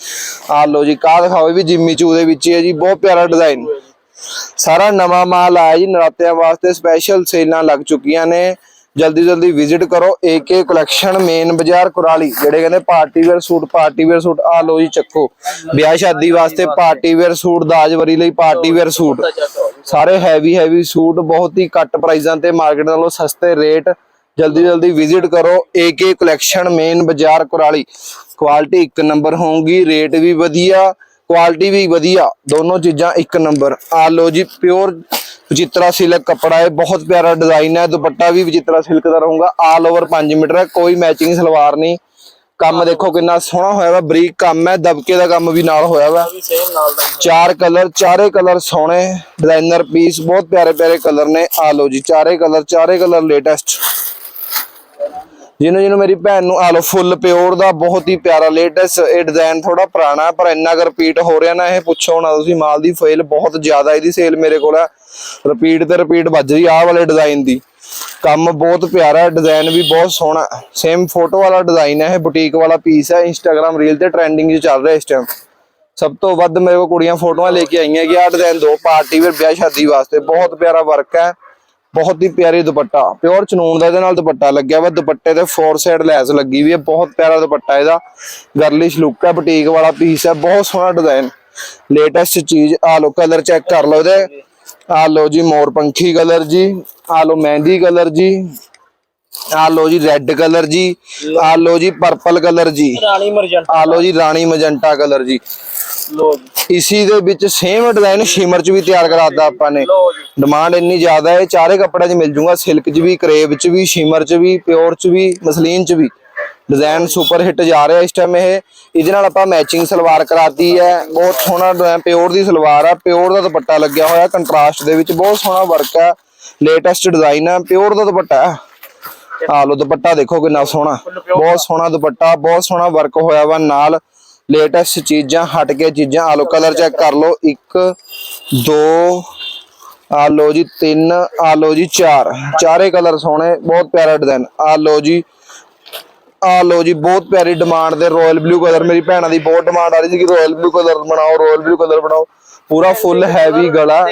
ਆ ਲੋ ਜੀ, ਕਾਹ ਦਿਖਾਓ ਵੀ ਜਿੰਮੀ ਚੂ ਦੇ ਵਿੱਚ ਹੀ ਹੈ ਜੀ, ਬਹੁਤ ਪਿਆਰਾ ਡਿਜ਼ਾਈਨ ਸਾਰਾ ਨਵਾਂ ਮਾਲ ਆਇਆ ਜੀ, ਨਰਾਤਿਆਂ ਵਾਸਤੇ ਸਪੈਸ਼ਲ ਸੇਲਾਂ ਲੱਗ ਚੁੱਕੀਆਂ ਨੇ। ਜਲਦੀ ਜਲਦੀ ਵਿਜ਼ਿਟ ਕਰੋ ਏਕੇ ਕਲੈਕਸ਼ਨ ਮੇਨ ਬਾਜ਼ਾਰ, ਕੁਰਾਲੀ, ਜਿਹੜੇ ਕਹਿੰਦੇ party wear suit party wear suit ਆ ਲੋ ਜੀ ਚੱਕੋ। ਵਿਆਹ ਸ਼ਾਦੀ ਵਾਸਤੇ ਪਾਰਟੀ ਵੇਅਰ ਸੂਟ ਦਾਜਵਰੀ ਲਈ ਪਾਰਟੀ ਵੇਅਰ ਸੂਟ ਸਾਰੇ ਹੈਵੀ ਹੈਵੀ ਸੂਟ ਬਹੁਤ ਹੀ ਘੱਟ ਪ੍ਰਾਈਜ਼ਾਂ ਤੇ ਮਾਰਕੀਟ ਨਾਲੋਂ ਸਸਤੇ ਰੇਟ ਜਲਦੀ ਜਲਦੀ ਵਿਜ਼ਿਟ ਕਰੋ ਏਕੇ ਕਲੈਕਸ਼ਨ ਮੇਨ ਬਾਜ਼ਾਰ, ਕੁਰਾਲੀ। ਕੁਆਲਿਟੀ ਇੱਕ ਨੰਬਰ ਹੋਊਗੀ ਰੇਟ ਵੀ ਵਧੀਆ ਕੁਆਲਿਟੀ ਵੀ ਵਧੀਆ। ਦੋਨੋਂ ਚੀਜ਼ਾਂ ਇੱਕ ਨੰਬਰ ਆ ਲੋ ਜੀ ਪਿਓਰ ਵਿਚਿਤਰਾ ਸਿਲਕ ਕਪੜਾ ਹੈ ਬਹੁਤ ਪਿਆਰਾ ਡਿਜ਼ਾਈਨ ਹੈ ਦੁਪੱਟਾ ਵੀ ਵਿਚਿਤਰਾ ਸਿਲਕ ਦਾ ਰਹੂਗਾ ਆਲ ਓਵਰ 5 ਮੀਟਰ ਹੈ ਕੋਈ ਮੈਚਿੰਗ ਸਲਵਾਰ ਨਹੀਂ। ਕੰਮ ਦੇਖੋ ਕਿੰਨਾ ਸੋਹਣਾ ਹੋਇਆ ਵਾ ਬਰੀਕ ਕੰਮ ਹੈ ਦਬਕੇ ਦਾ ਕੰਮ ਵੀ ਨਾਲ ਹੋਇਆ ਵਾ। ਚਾਰ ਕਲਰ ਚਾਰੇ ਕਲਰ ਸੋਹਣੇ ਡਿਜ਼ਾਈਨਰ ਪੀਸ ਬਹੁਤ ਪਿਆਰੇ ਪਿਆਰੇ ਕਲਰ ਨੇ। ਆ ਲੋ ਜੀ ਚਾਰੇ ਕਲਰ ਚਾਰੇ ਕਲਰ ਲੇਟੈਸਟ ਜਿਹਨੂੰ ਜਿਹਨੂੰ ਮੇਰੀ ਭੈਣ ਨੂੰ ਆ ਲੋ ਫੁੱਲ ਪਿਓਰ ਦਾ ਬਹੁਤ ਹੀ ਪਿਆਰਾ ਲੇਟੈਸਟ ਇਹ ਡਿਜ਼ਾਈਨ ਥੋੜਾ ਪੁਰਾਣਾ ਪਰ ਇੰਨਾ ਕੁ ਰਿਪੀਟ ਹੋ ਰਿਹਾ ਨਾ, ਇਹ ਪੁੱਛੋ ਨਾ ਤੁਸੀਂ, ਮਾਲ ਦੀ ਫੇਲ ਬਹੁਤ ਜ਼ਿਆਦਾ ਇਹਦੀ ਸੇਲ ਮੇਰੇ ਕੋਲ ਹੈ। ਰਿਪੀਟ ਤੇ ਰਿਪੀਟ ਵੱਜ ਰਹੀ ਆਹ ਵਾਲੇ ਡਿਜ਼ਾਈਨ ਦੀ। ਕੰਮ ਬਹੁਤ ਪਿਆਰਾ ਡਿਜ਼ਾਈਨ ਵੀ ਬਹੁਤ ਸੋਹਣਾ ਸੇਮ ਫੋਟੋ ਵਾਲਾ ਡਿਜ਼ਾਈਨ ਹੈ, ਇਹ ਬੁਟੀਕ ਵਾਲਾ ਪੀਸ ਹੈ ਇੰਸਟਾਗ੍ਰam ਰੀਲ ਤੇ ਟ੍ਰੈਂਡਿੰਗ 'ਚ ਚੱਲ ਰਿਹਾ ਇਸ ਟਾਈਮ ਸਭ ਤੋਂ ਵੱਧ ਮੇਰੇ ਕੋਲ ਕੁੜੀਆਂ ਫੋਟੋਆਂ ਲੈ ਕੇ ਆਈਆਂ ਕਿ ਆਹ ਡਿਜ਼ਾਈਨ ਦੋ, ਪਾਰਟੀ ਵੇਅਰ ਵਿਆਹ ਸ਼ਾਦੀ ਵਾਸਤੇ। ਬਹੁਤ ਪਿਆਰਾ ਵਰਕ ਹੈ। ਬਹੁਤ ਹੀ ਪਿਆਰੀ ਦੁਪੱਟਾ ਪਿਓਰ ਚਨੂਨ ਦਾ ਇਹਦੇ ਨਾਲ ਦੁਪੱਟਾ ਲੱਗਿਆ ਵਾ ਦੁਪੱਟੇ ਤੇ ਫੋਰ ਸਾਈਡ ਲੈਸ ਲੱਗੀ ਵੀ ਹੈ ਬਹੁਤ ਪਿਆਰਾ ਦੁਪੱਟਾ ਇਹਦਾ। ਗਰਲਿਸ਼ ਲੁੱਕ ਹੈ ਬੁਟੀਕ ਵਾਲਾ ਪੀਸ ਹੈ ਬਹੁਤ ਸੋਹਣਾ ਡਿਜ਼ਾਈਨ ਲੇਟੈਸਟ ਚੀਜ਼ ਆ ਲੋ ਕਲਰ ਚੈੱਕ ਕਰ ਲਓ ਇਹਦੇ। ਆ ਲੋ ਜੀ ਮੋਰ ਪੰਖੀ ਕਲਰ ਜੀ ਆ ਲੋ ਮਹਿੰਦੀ ਕਲਰ ਜੀ ਆ ਲੋ ਜੀ ਰੈੱਡ ਕਲਰ ਜੀ ਆ ਲੋ ਜੀ ਪਰਪਲ ਕਲਰ ਜੀ ਰਾਣੀ ਮਰਜੰਟਾ। ਆ ਲੋ ਜੀ ਰਾਣੀ ਮਜੰਟਾ ਕਲਰ ਜੀ। ਲੋ ਜੀ। ਇਸੀ ਦੇ ਵਿੱਚ ਸੇਮ ਡਿਜ਼ਾਈਨ ਸ਼ਿਮਰ ਚ ਵੀ ਤਿਆਰ ਕਰਾਤਾ ਆਪਾਂ ਨੇ। ਡਿਮਾਂਡ ਇੰਨੀ ਜ਼ਿਆਦਾ ਹੈ ਚਾਰੇ ਕੱਪੜਿਆਂ 'ਚ ਮਿਲ ਜੂਗਾ ਸਿਲਕ 'ਚ ਵੀ ਕਰੇਬ 'ਚ ਵੀ ਸ਼ਿਮਰ 'ਚ ਵੀ ਪਿਓਰ 'ਚ ਵੀ ਮਸਲੀਨ 'ਚ ਵੀ। ਡਿਜ਼ਾਈਨ ਸੁਪਰ ਹਿੱਟ ਜਾ ਰਿਹਾ ਇਸ ਟਾਈਮ ਇਹ। ਇਹਦੇ ਨਾਲ ਆਪਾਂ ਮੈਚਿੰਗ ਸਲਵਾਰ ਕਰਾਤੀ ਹੈ। ਬਹੁਤ ਸੋਹਣਾ ਡਿਜ਼ਾਈਨ ਪਿਓਰ ਦੀ ਸਲਵਾਰ ਆ। ਪਿਓਰ ਦਾ ਦੁਪੱਟਾ ਲੱਗਿਆ ਹੋਇਆ ਕੰਟਰਾਸਟ ਦੇ ਵਿੱਚ ਬਹੁਤ ਸੋਹਣਾ ਵਰਕ ਹੈ। ਲੇਟੈਸਟ ਡਿਜ਼ਾਈਨ ਹੈ ਪਿਓਰ ਦਾ ਦੁਪੱਟਾ ਆ ਲੋ ਦੁਪੱਟਾ ਦੇਖੋ ਕਿੰਨਾ ਸੋਹਣਾ। ਬਹੁਤ ਸੋਹਣਾ ਦੁਪੱਟਾ ਬਹੁਤ ਸੋਹਣਾ ਵਰਕ ਹੋਇਆ ਵਾ ਨਾਲ। ਲੇਟੈਸਟ ਚੀਜ਼ਾਂ ਹਟ ਕੇ ਚੀਜ਼ਾਂ ਆ ਲੋ ਕਲਰ ਚੈੱਕ ਕਰ ਲੋ 1 2 ਆ ਲੋ ਜੀ 3 ਆ ਲੋ ਜੀ 4 ਚਾਰੇ ਕਲਰ ਸੋਹਣੇ ਬਹੁਤ ਪਿਆਰਾ ਡਿਜ਼ਾਈਨ ਆ ਲੋ ਜੀ ਆ ਲੋ ਜੀ ਬਹੁਤ ਪਿਆਰੀ ਡਿਮਾਂਡ ਦੇ ਰਾਇਲ ਬਲੂ ਕਲਰ ਮੇਰੀ ਭੈਣਾਂ ਦੀ ਬਹੁਤ ਡਿਮਾਂਡ ਆ ਰਹੀ ਸੀ ਕਿ ਰਾਇਲ ਬਲੂ ਕਲਰ ਬਣਾਓ ਰਾਇਲ ਬਲੂ ਕਲਰ ਬਣਾਓ। ਪੂਰਾ ਫੁੱਲ ਹੈਵੀ ਗਲਾ।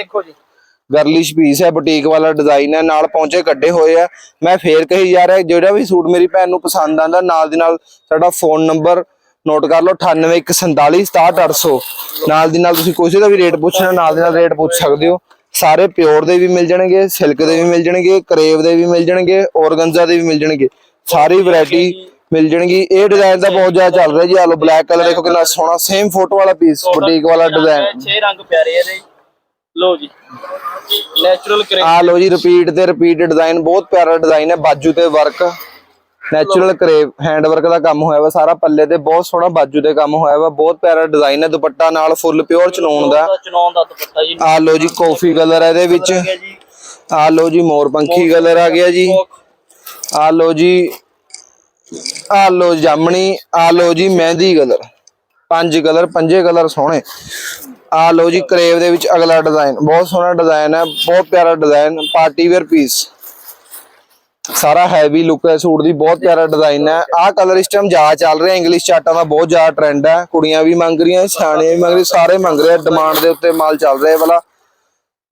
ਗਰਲਿਸ਼ ਪੀਸ ਹੈ ਬੁਟੀਕ ਵਾਲਾ ਡਿਜ਼ਾਈਨ ਹੈ। ਨਾਲ ਪਹੁੰਚੇ ਕੱਢੇ ਹੋਏ ਆ। ਮੈਂ ਫੇਰ ਕਹੀ ਜਾ ਰਿਹਾ ਜਿਹੜਾ ਵੀ ਸੂਟ ਮੇਰੀ ਭੈਣ ਨੂੰ ਪਸੰਦ ਆਂਦਾ ਨਾਲ ਦੀ ਨਾਲ ਸਾਡਾ ਫੋਨ ਨੰਬਰ ਨੋਟ ਕਰ ਲਓ 9814467800 ਨਾਲ ਦੀ ਨਾਲ ਤੁਸੀਂ ਕਿਸੇ ਦਾ ਵੀ ਰੇਟ ਪੁੱਛਣਾ ਨਾਲ ਦੀ ਨਾਲ ਰੇਟ ਪੁੱਛ ਸਕਦੇ ਹੋ। ਸਾਰੇ ਪਿਓਰ ਦੇ ਵੀ ਮਿਲ ਜਾਣਗੇ ਸਿਲਕ ਦੇ ਵੀ ਮਿਲ ਜਾਣਗੇ ਕਰੇਵ ਦੇ ਵੀ ਮਿਲ ਜਾਣਗੇ ਔਰਗੰਜ਼ਾ ਦੇ ਵੀ ਮਿਲ ਜਾਣਗੇ। ਸਾਰੀ ਵੈਰਾਈਟੀ ਮਿਲ ਜਾਣਗੀ। ਇਹ ਡਿਜ਼ਾਈਨ ਦਾ ਬਹੁਤ ਜ਼ਿਆਦਾ ਚੱਲ ਰਿਹਾ ਜੀ। ਆ ਲੋ ਬਲੈਕ ਕਲਰ ਦੇਖੋ ਕਿੰਨਾ ਸੋਹਣਾ ਸੇਮ ਫੋਟੋ ਵਾਲਾ ਪੀਸ ਬੁਟੀਕ ਵਾਲਾ ਡਿਜ਼ਾਈਨ ਛੇ ਰੰਗ ਪਿਆਰੇ ਇਹਦੇ। ਲੋ ਜੀ। ਨੈਚੁਰਲ ਕਰੇ ਆ ਲੋ ਜੀ ਰਿਪੀਟ ਤੇ ਰਿਪੀਟ ਡਿਜ਼ਾਈਨ ਬਹੁਤ ਪਿਆਰਾ ਡਿਜ਼ਾਈਨ ਹੈ ਬਾਜੂ ਤੇ ਵਰਕ ਨੈਚੁਰਲ ਕਰੇਵ ਹੈਂਡ ਵਰਕ ਦਾ ਕੰਮ ਹੋਇਆ ਵਾ ਸਾਰਾ ਪੱਲੇ ਤੇ ਬਹੁਤ ਸੋਹਣਾ ਬਾਜੂ ਤੇ ਕੰਮ ਹੋਇਆ ਵਾ ਬਹੁਤ ਪਿਆਰਾ ਡਿਜ਼ਾਈਨ ਹੈ ਦੁਪੱਟਾ ਨਾਲ ਫੁੱਲ ਪਿਓਰ ਚਨੋਨ ਦਾ। ਚਨੌਨ ਦਾ ਦੁਪੱਟਾ ਜੀ। ਆ ਲੋ ਜੀ ਕਾਫੀ ਕਲਰ ਹੈ ਇਹਦੇ ਵਿੱਚ। ਆ ਲੋ ਜੀ ਮੋਰ ਪੰਖੀ ਕਲਰ ਆ ਗਿਆ ਜੀ। ਆ ਲੋ ਜੀ ਆ ਲੋ ਜਾਮਣੀ ਆ ਲੋ ਜੀ ਮਹਿੰਦੀ ਕਲਰ ਪੰਜ ਕਲਰ ਪੰਜੇ ਕਲਰ ਸੋਹਣੇ। ਆ ਲੋ ਜੀ ਕਰੇਵ ਦੇ ਵਿੱਚ ਅਗਲਾ ਡਿਜ਼ਾਈਨ ਬਹੁਤ ਸੋਹਣਾ ਡਿਜ਼ਾਈਨ ਹੈ ਬਹੁਤ ਪਿਆਰਾ ਡਿਜ਼ਾਈਨ ਪਾਰਟੀ ਵੇਅਰ ਪੀਸ ਸਾਰਾ ਹੈਵੀ ਲੁੱਕ ਹੈ, ਸੂਟ ਦੀ ਬਹੁਤ ਪਿਆਰਾ ਡਿਜ਼ਾਈਨ ਹੈ। ਆਹ ਕਲਰ ਇਸ ਟਾਈਮ ਜ਼ਿਆਦਾ ਚੱਲ ਰਿਹਾ ਇੰਗਲਿਸ਼ ਚਾਰਟਾਂ ਦਾ ਬਹੁਤ ਜ਼ਿਆਦਾ ਟ੍ਰੈਂਡ ਹੈ। ਕੁੜੀਆਂ ਵੀ ਮੰਗ ਰਹੀਆਂ, ਸਿਆਣੀਆਂ ਵੀ ਮੰਗ ਰਹੀਆਂ, ਸਾਰੇ ਮੰਗ ਰਹੇ ਡਿਮਾਂਡ ਦੇ ਉੱਤੇ ਮਾਲ ਚੱਲ ਰਿਹਾ ਵਾਲਾ।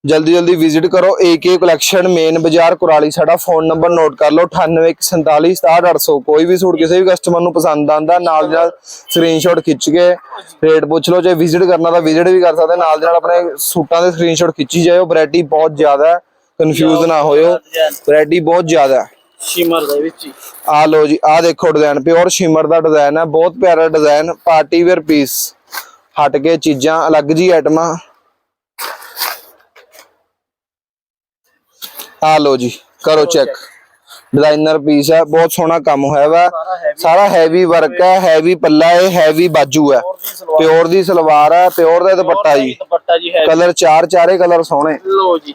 ਜਲਦੀ ਜਲਦੀ ਵਿਜ਼ਿਟ ਕਰੋ ਏਕੇ ਕਲੈਕਸ਼ਨ ਮੇਨ ਬਾਜ਼ਾਰ, ਕੁਰਾਲੀ ਸਾਡਾ ਫੋਨ ਨੰਬਰ ਨੋਟ ਕਰ ਲਓ 9814467800 ਕੋਈ ਵੀ ਸੂਟ ਕਿਸੇ ਵੀ ਕਸਟਮਰ ਨੂੰ ਪਸੰਦ ਆਂਦਾ ਨਾਲ ਦੀ ਨਾਲ ਸਕਰੀਨਸ਼ਾਟ ਖਿੱਚ ਕੇ ਰੇਟ ਪੁੱਛ ਲਓ, ਜੇ ਵਿਜ਼ਿਟ ਕਰਨਾ ਤਾਂ ਵਿਜ਼ਿਟ ਵੀ ਕਰ ਸਕਦੇ, ਨਾਲ ਦੀ ਨਾਲ ਆਪਣੇ ਸੂਟਾਂ ਦੇ ਸਕਰੀਨਸ਼ਾਟ ਖਿੱਚੀ ਜਾਇਓ ਵੈਰਾਈਟੀ ਬਹੁਤ ਜ਼ਿਆਦਾ ਹੈ। ਕਨਫਿਊਜ਼ ਨਾ ਹੋਇਓ। ਵੈਰਾਈਟੀ ਬਹੁਤ ਜ਼ਿਆਦਾ ਹੈ। ਸ਼ਿਮਰ ਦੇ ਵਿੱਚ ਹੀ। ਆ ਲੋ ਜੀ ਆ ਦੇਖੋ ਡਿਜ਼ਾਈਨ ਪਿਓਰ ਸ਼ਿਮਰ ਦਾ ਡਿਜ਼ਾਈਨ ਹੈ। ਬਹੁਤ ਪਿਆਰਾ ਡਿਜ਼ਾਈਨ ਪਾਰਟੀ ਵੇਅਰ ਪੀਸ ਹਟ ਕੇ ਚੀਜ਼ਾਂ ਅਲੱਗ ਜੀ ਆਈਟਮਾਂ ਆ। ਲੋ ਜੀ ਕਰੋ ਚੈੱਕ ਡਿਜ਼ਾਈਨਰ ਪੀਸ ਹੈ ਬਹੁਤ ਸੋਹਣਾ ਕੰਮ ਹੋਇਆ ਵਾ। ਸਾਰਾ ਹੈਵੀ ਵਰਕ ਹੈ ਹੈਵੀ ਪੱਲਾ ਹੈ ਹੈਵੀ ਬਾਜੂ ਹੈ। ਪਿਓਰ ਦੀ ਸਲਵਾਰ। ਹੈ ਪਿਓਰ ਦਾ ਦੁਪੱਟਾ ਜੀ। ਕਲਰ ਚਾਰ ਚਾਰੇ ਕਲਰ ਸੋਹਣੇ। ਲੋ ਜੀ।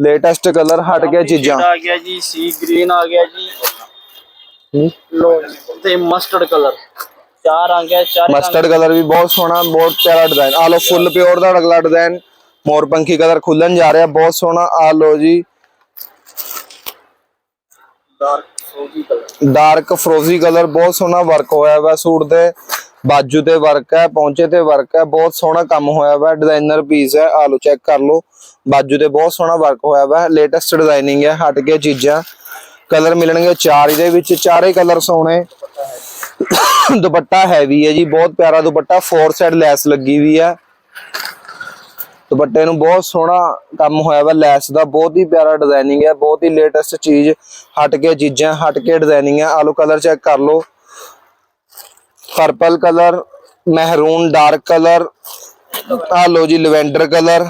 ਲੇਟੈਸਟ ਕਲਰ ਹਟ ਗਿਆ ਚੀਜ਼ਾਂ। ਆ ਗਿਆ ਜੀ ਸੀ ਗ੍ਰੀਨ ਆ ਗਿਆ ਜੀ। ਲੋ ਤੇ ਮਸਟਰਡ ਕਲਰ ਚਾਰ ਆ ਗਿਆ ਚਾਰ ਮਸਟਰਡ ਕਲਰ ਵੀ ਬਹੁਤ ਸੋਹਣਾ ਬਹੁਤ ਪਿਆਰਾ ਡਿਜ਼ਾਈਨ ਆ ਲੋ ਫੁੱਲ ਪਿਓਰ ਦਾ ਅਗਲਾ ਡਿਜ਼ਾਈਨ ਮੋਰਪੰਖੀ ਕਲਰ ਖੁੱਲਣ ਜਾ ਰਿਹਾ ਬਹੁਤ ਸੋਹਣਾ। ਆ ਲੋ ਜੀ। ਡਾਰਕ ਫਰੋਜ਼ੀ ਕਲਰ ਡਾਰਕ ਫਰੋਜ਼ੀ ਕਲਰ ਬਹੁਤ ਸੋਹਣਾ ਵਰਕ ਹੋਇਆ ਵਾ ਸੂਟ ਤੇ। ਬਾਜੂ ਤੇ ਵਰਕ ਹੈ ਪੌਂਚੇ ਤੇ ਵਰਕ ਹੈ ਬਹੁਤ ਸੋਹਣਾ ਕੰਮ ਹੋਇਆ ਵਾ। ਡਿਜ਼ਾਈਨਰ ਪੀਸ ਹੈ ਆ ਲੋ ਚੈੱਕ ਕਰ ਲੋ ਬਾਜੂ ਤੇ ਬਹੁਤ ਸੋਹਣਾ ਵਰਕ ਹੋਇਆ ਵਾ ਲੇਟੈਸਟ ਡਿਜ਼ਾਈਨਿੰਗ ਹੈ ਹਟ ਕੇ ਚੀਜ਼ਾਂ। ਕਲਰ ਮਿਲਣਗੇ ਚਾਰ ਇਹਦੇ ਵਿੱਚ, ਚਾਰੇ ਕਲਰ ਸੋਹਣੇ। ਦੁਪੱਟਾ ਹੈਵੀ ਹੈ ਜੀ, ਬਹੁਤ ਪਿਆਰਾ ਦੁਪੱਟਾ ਫੋਰ ਸਾਈਡ ਲੈਸ ਲੱਗੀ ਵੀ ਹੈ ਦੁਪੱਟੇ ਨੂੰ ਬਹੁਤ ਸੋਹਣਾ ਕੰਮ ਹੋਇਆ ਵਾ ਲੈਸ ਦਾ, ਬਹੁਤ ਹੀ ਪਿਆਰਾ ਡਿਜ਼ਾਈਨਿੰਗ ਹੈ ਬਹੁਤ ਹੀ ਲੇਟੈਸਟ ਚੀਜ਼। ਹਟ ਕੇ ਚੀਜ਼ਾਂ, ਹਟ ਕੇ ਡਿਜ਼ਾਈਨਿੰਗ ਹੈ ਆਲੋ ਕਲਰ ਚੈੱਕ ਕਰ ਲਓ। ਪਰਪਲ ਕਲਰ ਮਹਿਰੂਨ ਡਾਰਕ ਕਲਰ ਆ ਲੋ ਜੀ ਲਵੈਂਡਰ ਕਲਰ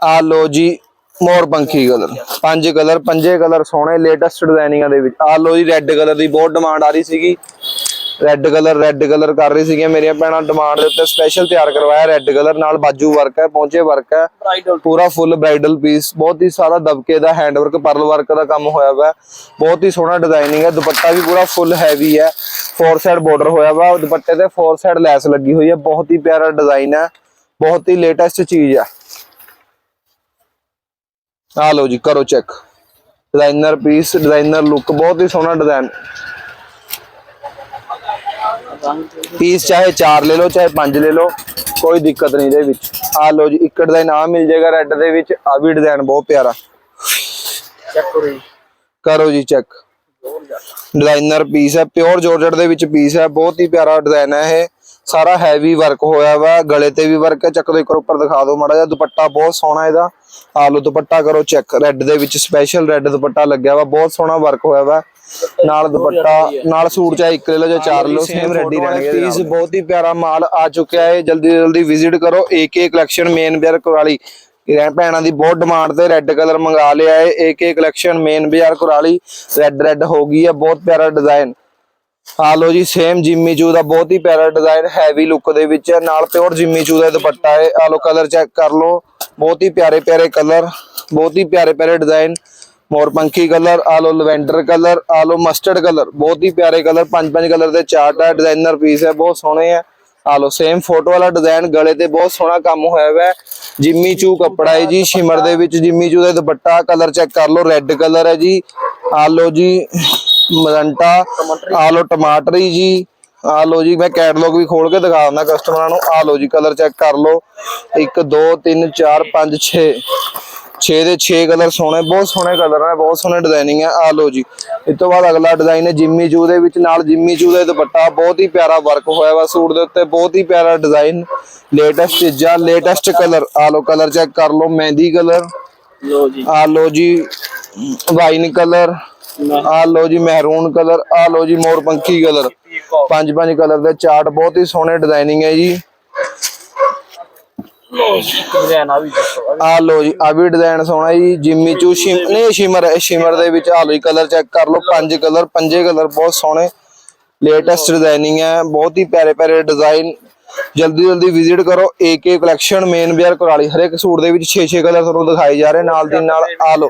ਆ ਲੋ ਜੀ ਮੋਰ ਪੰਖੀ ਕਲਰ। ਪੰਜ ਕਲਰ ਪੰਜੇ ਕਲਰ ਸੋਹਣੇ ਲੇਟੈਸਟ ਡਿਜ਼ਾਈਨਿੰਗਾਂ ਦੇ ਵਿੱਚ। ਆ ਲੋ ਜੀ ਰੈੱਡ ਕਲਰ ਦੀ ਬਹੁਤ ਡਿਮਾਂਡ ਆ ਰਹੀ ਸੀਗੀ। ਰੈੱਡ ਕਲਰ ਰੈੱਡ ਕਲਰ ਕਰ ਰਹੀ ਸੀਗੀਆਂ ਮੇਰੀਆਂ ਭੈਣਾਂ ਡਿਮਾਂਡ ਦੇ ਉੱਤੇ ਸਪੈਸ਼ਲ ਤਿਆਰ ਕਰਵਾਇਆ। ਰੈੱਡ ਕਲਰ ਨਾਲ ਬਾਜੂ ਵਰਕ ਹੈ ਪੌਂਚੇ ਵਰਕ ਹੈ। ਪੂਰਾ ਫੁੱਲ ਬ੍ਰਾਈਡਲ ਪੀਸ ਬਹੁਤ ਹੀ ਸਾਰਾ ਦਬਕੇ ਦਾ ਹੈਂਡ ਵਰਕ ਪਰਲ ਵਰਕ ਦਾ ਕੰਮ ਹੋਇਆ ਵਾ। ਬਹੁਤ ਹੀ ਸੋਹਣਾ ਡਿਜ਼ਾਈਨਿੰਗ ਹੈ। ਦੁਪੱਟਾ ਵੀ ਪੂਰਾ ਫੁੱਲ ਹੈਵੀ ਹੈ। ਫੋਰ ਸਾਈਡ ਬਾਰਡਰ ਹੋਇਆ ਵਾ। ਦੁਪੱਟੇ ਤੇ ਫੋਰ ਸਾਈਡ ਲੈਸ ਲੱਗੀ ਹੋਈ ਹੈ। ਬਹੁਤ ਹੀ ਪਿਆਰਾ ਡਿਜ਼ਾਈਨ ਹੈ। ਬਹੁਤ ਹੀ ਲੇਟੈਸਟ ਚੀਜ਼ ਹੈ। ਆ ਲਓ ਜੀ ਕਰੋ check designer piece designer look ਬਹੁਤ ਹੀ ਸੋਹਣਾ ਡਿਜ਼ਾਈਨ ਪੀਸ ਚਾਹੇ 4 ਲੈ ਲਓ ਚਾਹੇ 5 ਲੈ ਲਓ ਕੋਈ ਦਿੱਕਤ ਨਹੀਂ ਇਹਦੇ ਵਿੱਚ। ਆ ਲਓ ਜੀ ਇੱਕ ਡਿਜ਼ਾਈਨ ਆ ਮਿਲ ਜਾਏਗਾ ਰੈੱਡ ਦੇ ਵਿੱਚ ਆ ਵੀ ਡਿਜ਼ਾਈਨ ਬਹੁਤ ਪਿਆਰਾ। ਚੈੱਕ ਕਰੋ ਜੀ। ਕਰੋ ਜੀ ਚੈੱਕ ਡਿਜ਼ਾਈਨਰ ਪੀਸ ਹੈ ਪਿਓਰ ਜਾਰਜਟ ਦੇ ਵਿੱਚ ਪੀਸ ਹੈ ਬਹੁਤ ਹੀ ਪਿਆਰਾ ਡਿਜ਼ਾਈਨ ਹੈ ਇਹ। ਸਾਰਾ ਹੈਵੀ ਵਰਕ ਹੋਇਆ ਵਾ ਗਲੇ ਤੇ ਵੀ ਵਰਕ ਹੈ। ਚੱਕ ਦੋ ਇੱਕ ਉੱਪਰ ਦਿਖਾ ਦਿਓ ਮਾੜਾ ਜਿਹਾ। ਦੁਪੱਟਾ ਬਹੁਤ ਸੋਹਣਾ ਇਹਦਾ। ਆ ਲਓ ਦੁਪੱਟਾ ਕਰੋ ਚੈੱਕ ਰੈੱਡ ਦੇ ਵਿੱਚ ਸਪੈਸ਼ਲ ਰੈੱਡ ਦੁਪੱਟਾ ਲੱਗਿਆ ਵਾ। ਬਹੁਤ ਸੋਹਣਾ ਵਰਕ ਹੋਇਆ ਵਾ। ਨਾਲ ਦੁਪੱਟਾ ਨਾਲ ਸੂਟ ਚਾਹੇ ਇੱਕ ਲੈ ਲਓ ਜਾਂ ਚਾਰ ਲੈ ਲਓ ਸੇਮ ਰੈਡੀ ਰਹਿਣਗੇ ਪੀਸ ਬਹੁਤ ਹੀ ਪਿਆਰਾ ਮਾਲ ਆ ਚੁੱਕਿਆ ਹੈ ਜਲਦੀ ਜਲਦੀ ਵਿਜ਼ਿਟ ਕਰੋ। ਏਕੇ ਕਲੈਕਸ਼ਨ ਮੇਨ ਬਾਜ਼ਾਰ ਵਾਲੀ ਇਹ ਭੈਣਾਂ ਦੀ ਬਹੁਤ ਡਿਮਾਂਡ ਤੇ ਰੈੱਡ ਕਲਰ ਮੰਗਾ ਲਿਆ ਹੈ ਏਕੇ ਕਲੈਕਸ਼ਨ ਮੇਨ ਬਾਜ਼ਾਰ ਕੁਰਾਲੀ। ਰੈੱਡ ਰੈੱਡ ਹੋ ਗਈ ਹੈ ਬਹੁਤ ਪਿਆਰਾ ਡਿਜ਼ਾਈਨ ਆ ਲੋ ਜੀ ਸੇਮ ਜਿੰਮੀ ਚੂ ਦਾ ਬਹੁਤ ਹੀ ਪਿਆਰਾ ਡਿਜ਼ਾਈਨ ਹੈਵੀ ਲੁੱਕ ਦੇ ਵਿੱਚ ਹੈ। ਨਾਲ ਪਿਓਰ ਜਿੰਮੀ ਚੂ ਦਾ ਦੁਪੱਟਾ ਹੈ। ਆ ਲੋ ਕਲਰ ਚੈੱਕ ਕਰ ਲੋ ਬਹੁਤ ਹੀ ਪਿਆਰੇ ਪਿਆਰੇ ਕਲਰ ਬਹੁਤ ਹੀ ਪਿਆਰੇ ਪਿਆਰੇ ਡਿਜ਼ਾਈਨ ਮੋਰਪੰਖੀ ਕਲਰ ਆ ਲੋ ਲਵੈਂਡਰ ਕਲਰ ਆ ਲੋ ਮਸਟਰਡ ਕਲਰ ਬਹੁਤ ਹੀ ਪਿਆਰੇ ਕਲਰ ਪੰਜ ਪੰਜ ਕਲਰ ਦੇ ਚਾਰਟ ਹੈ। ਡਿਜ਼ਾਈਨਰ ਪੀਸ ਹੈ, ਬਹੁਤ ਸੋਹਣੇ ਹੈ। ਆ ਲੋ ਸੇਮ ਫੋਟੋ ਵਾਲਾ ਡਿਜ਼ਾਈਨ ਗਲੇ ਤੇ ਬਹੁਤ ਸੋਹਣਾ ਕੰਮ ਹੋਇਆ ਹੋਇਆ ਜਿੰਮੀ ਚੂ ਕੱਪੜਾ ਹੈ ਜੀ ਸ਼ਿਮਰ ਦੇ ਵਿੱਚ ਜਿੰਮੀ ਚੂ ਦਾ ਦੁਪੱਟਾ। ਕਲਰ ਚੈੱਕ ਕਰ ਲੋ ਰੈੱਡ ਕਲਰ ਹੈ ਜੀ। ਆ ਲੋ ਜੀ ਮਜੰਟਾ ਆ ਲੋ ਟਮਾਟਰੀ ਜੀ। ਆ ਲੋ ਜੀ ਮੈਂ ਕੈਟਲੌਗ ਵੀ ਖੋਲ ਕੇ ਦਿਖਾ ਦਿੰਦਾ ਕਸਟਮਰਾਂ ਨੂੰ। ਆ ਲੋ ਜੀ ਕਲਰ ਚੈੱਕ ਕਰ ਲੋ 1 2 3 4 5 6 6 ਦੇ 6 ਕਲਰ ਸੋਹਣੇ ਬਹੁਤ ਸੋਹਣੇ ਕਲਰ ਹੈ ਬਹੁਤ ਸੋਹਣੇ ਡਿਜ਼ਾਈਨਿੰਗ ਹੈ ਆ ਲੋ ਜੀ। ਇਸ ਤੋਂ ਬਾਅਦ ਅਗਲਾ ਡਿਜ਼ਾਈਨ ਹੈ ਜਿੰਮੀ ਚੂ ਦੇ ਵਿੱਚ। ਨਾਲ ਜਿੰਮੀ ਚੂ ਦਾ ਦੁਪੱਟਾ ਬਹੁਤ ਹੀ ਪਿਆਰਾ ਵਰਕ ਹੋਇਆ ਵਾ ਸੂਟ ਦੇ ਉੱਤੇ। ਬਹੁਤ ਹੀ ਪਿਆਰਾ ਡਿਜ਼ਾਈਨ ਲੇਟੈਸਟ ਚੀਜ਼ਾਂ ਲੇਟੈਸਟ ਕਲਰ ਆ ਲੋ ਕਲਰ ਚੈੱਕ ਕਰ ਲੋ ਮਹਿੰਦੀ ਕਲਰ ਲੋ ਜੀ। ਆ ਲੋ ਜੀ ਵਾਈਨ ਕਲਰ ਆ ਲੋ ਜੀ ਮਹਿਰੂਨ ਕਲਰ ਆ ਲੋ ਜੀ ਮੋਰ ਪੰਖੀ ਕਲਰ। ਪੰਜ ਪੰਜ ਕਲਰ ਦੇ ਚਾਰਟ ਬਹੁਤ ਹੀ ਸੋਹਣੇ ਡਿਜ਼ਾਈਨਿੰਗ ਹੈ ਜੀ। ਆ ਲੋ ਜੀ ਆ ਵੀ ਡਿਜ਼ਾਈਨ ਸੋਹਣਾ ਜੀ ਜਿੰਮੀ ਚੂ ਸ਼ਿਮ ਨਹੀਂ ਸ਼ਿਮਰ ਸ਼ਿਮਰ ਦੇ ਵਿੱਚ ਆ ਲੋ ਜੀ ਕਲਰ ਚੈੱਕ ਕਰ ਲੋ ਪੰਜ ਕਲਰ ਪੰਜੇ ਕਲਰ ਬਹੁਤ ਸੋਹਣੇ। ਲੇਟੈਸਟ ਡਿਜ਼ਾਈਨਿੰਗ ਹੈ ਬਹੁਤ ਹੀ ਪਿਆਰੇ ਪਿਆਰੇ ਡਿਜ਼ਾਈਨ ਜਲਦੀ ਜਲਦੀ ਵਿਜ਼ਿਟ ਕਰੋ ਏਕੇ ਕਲੈਕਸ਼ਨ ਮੇਨ ਬਿਆਰ ਕੁਰਾਲੀ ਹਰ ਇੱਕ ਸੂਟ ਦੇ ਵਿੱਚ 6-6 ਕਲਰ ਤੁਹਾਨੂੰ ਦਿਖਾਏ ਜਾ ਰਹੇ ਨਾਲ ਦੀ ਨਾਲ ਆ ਲੋ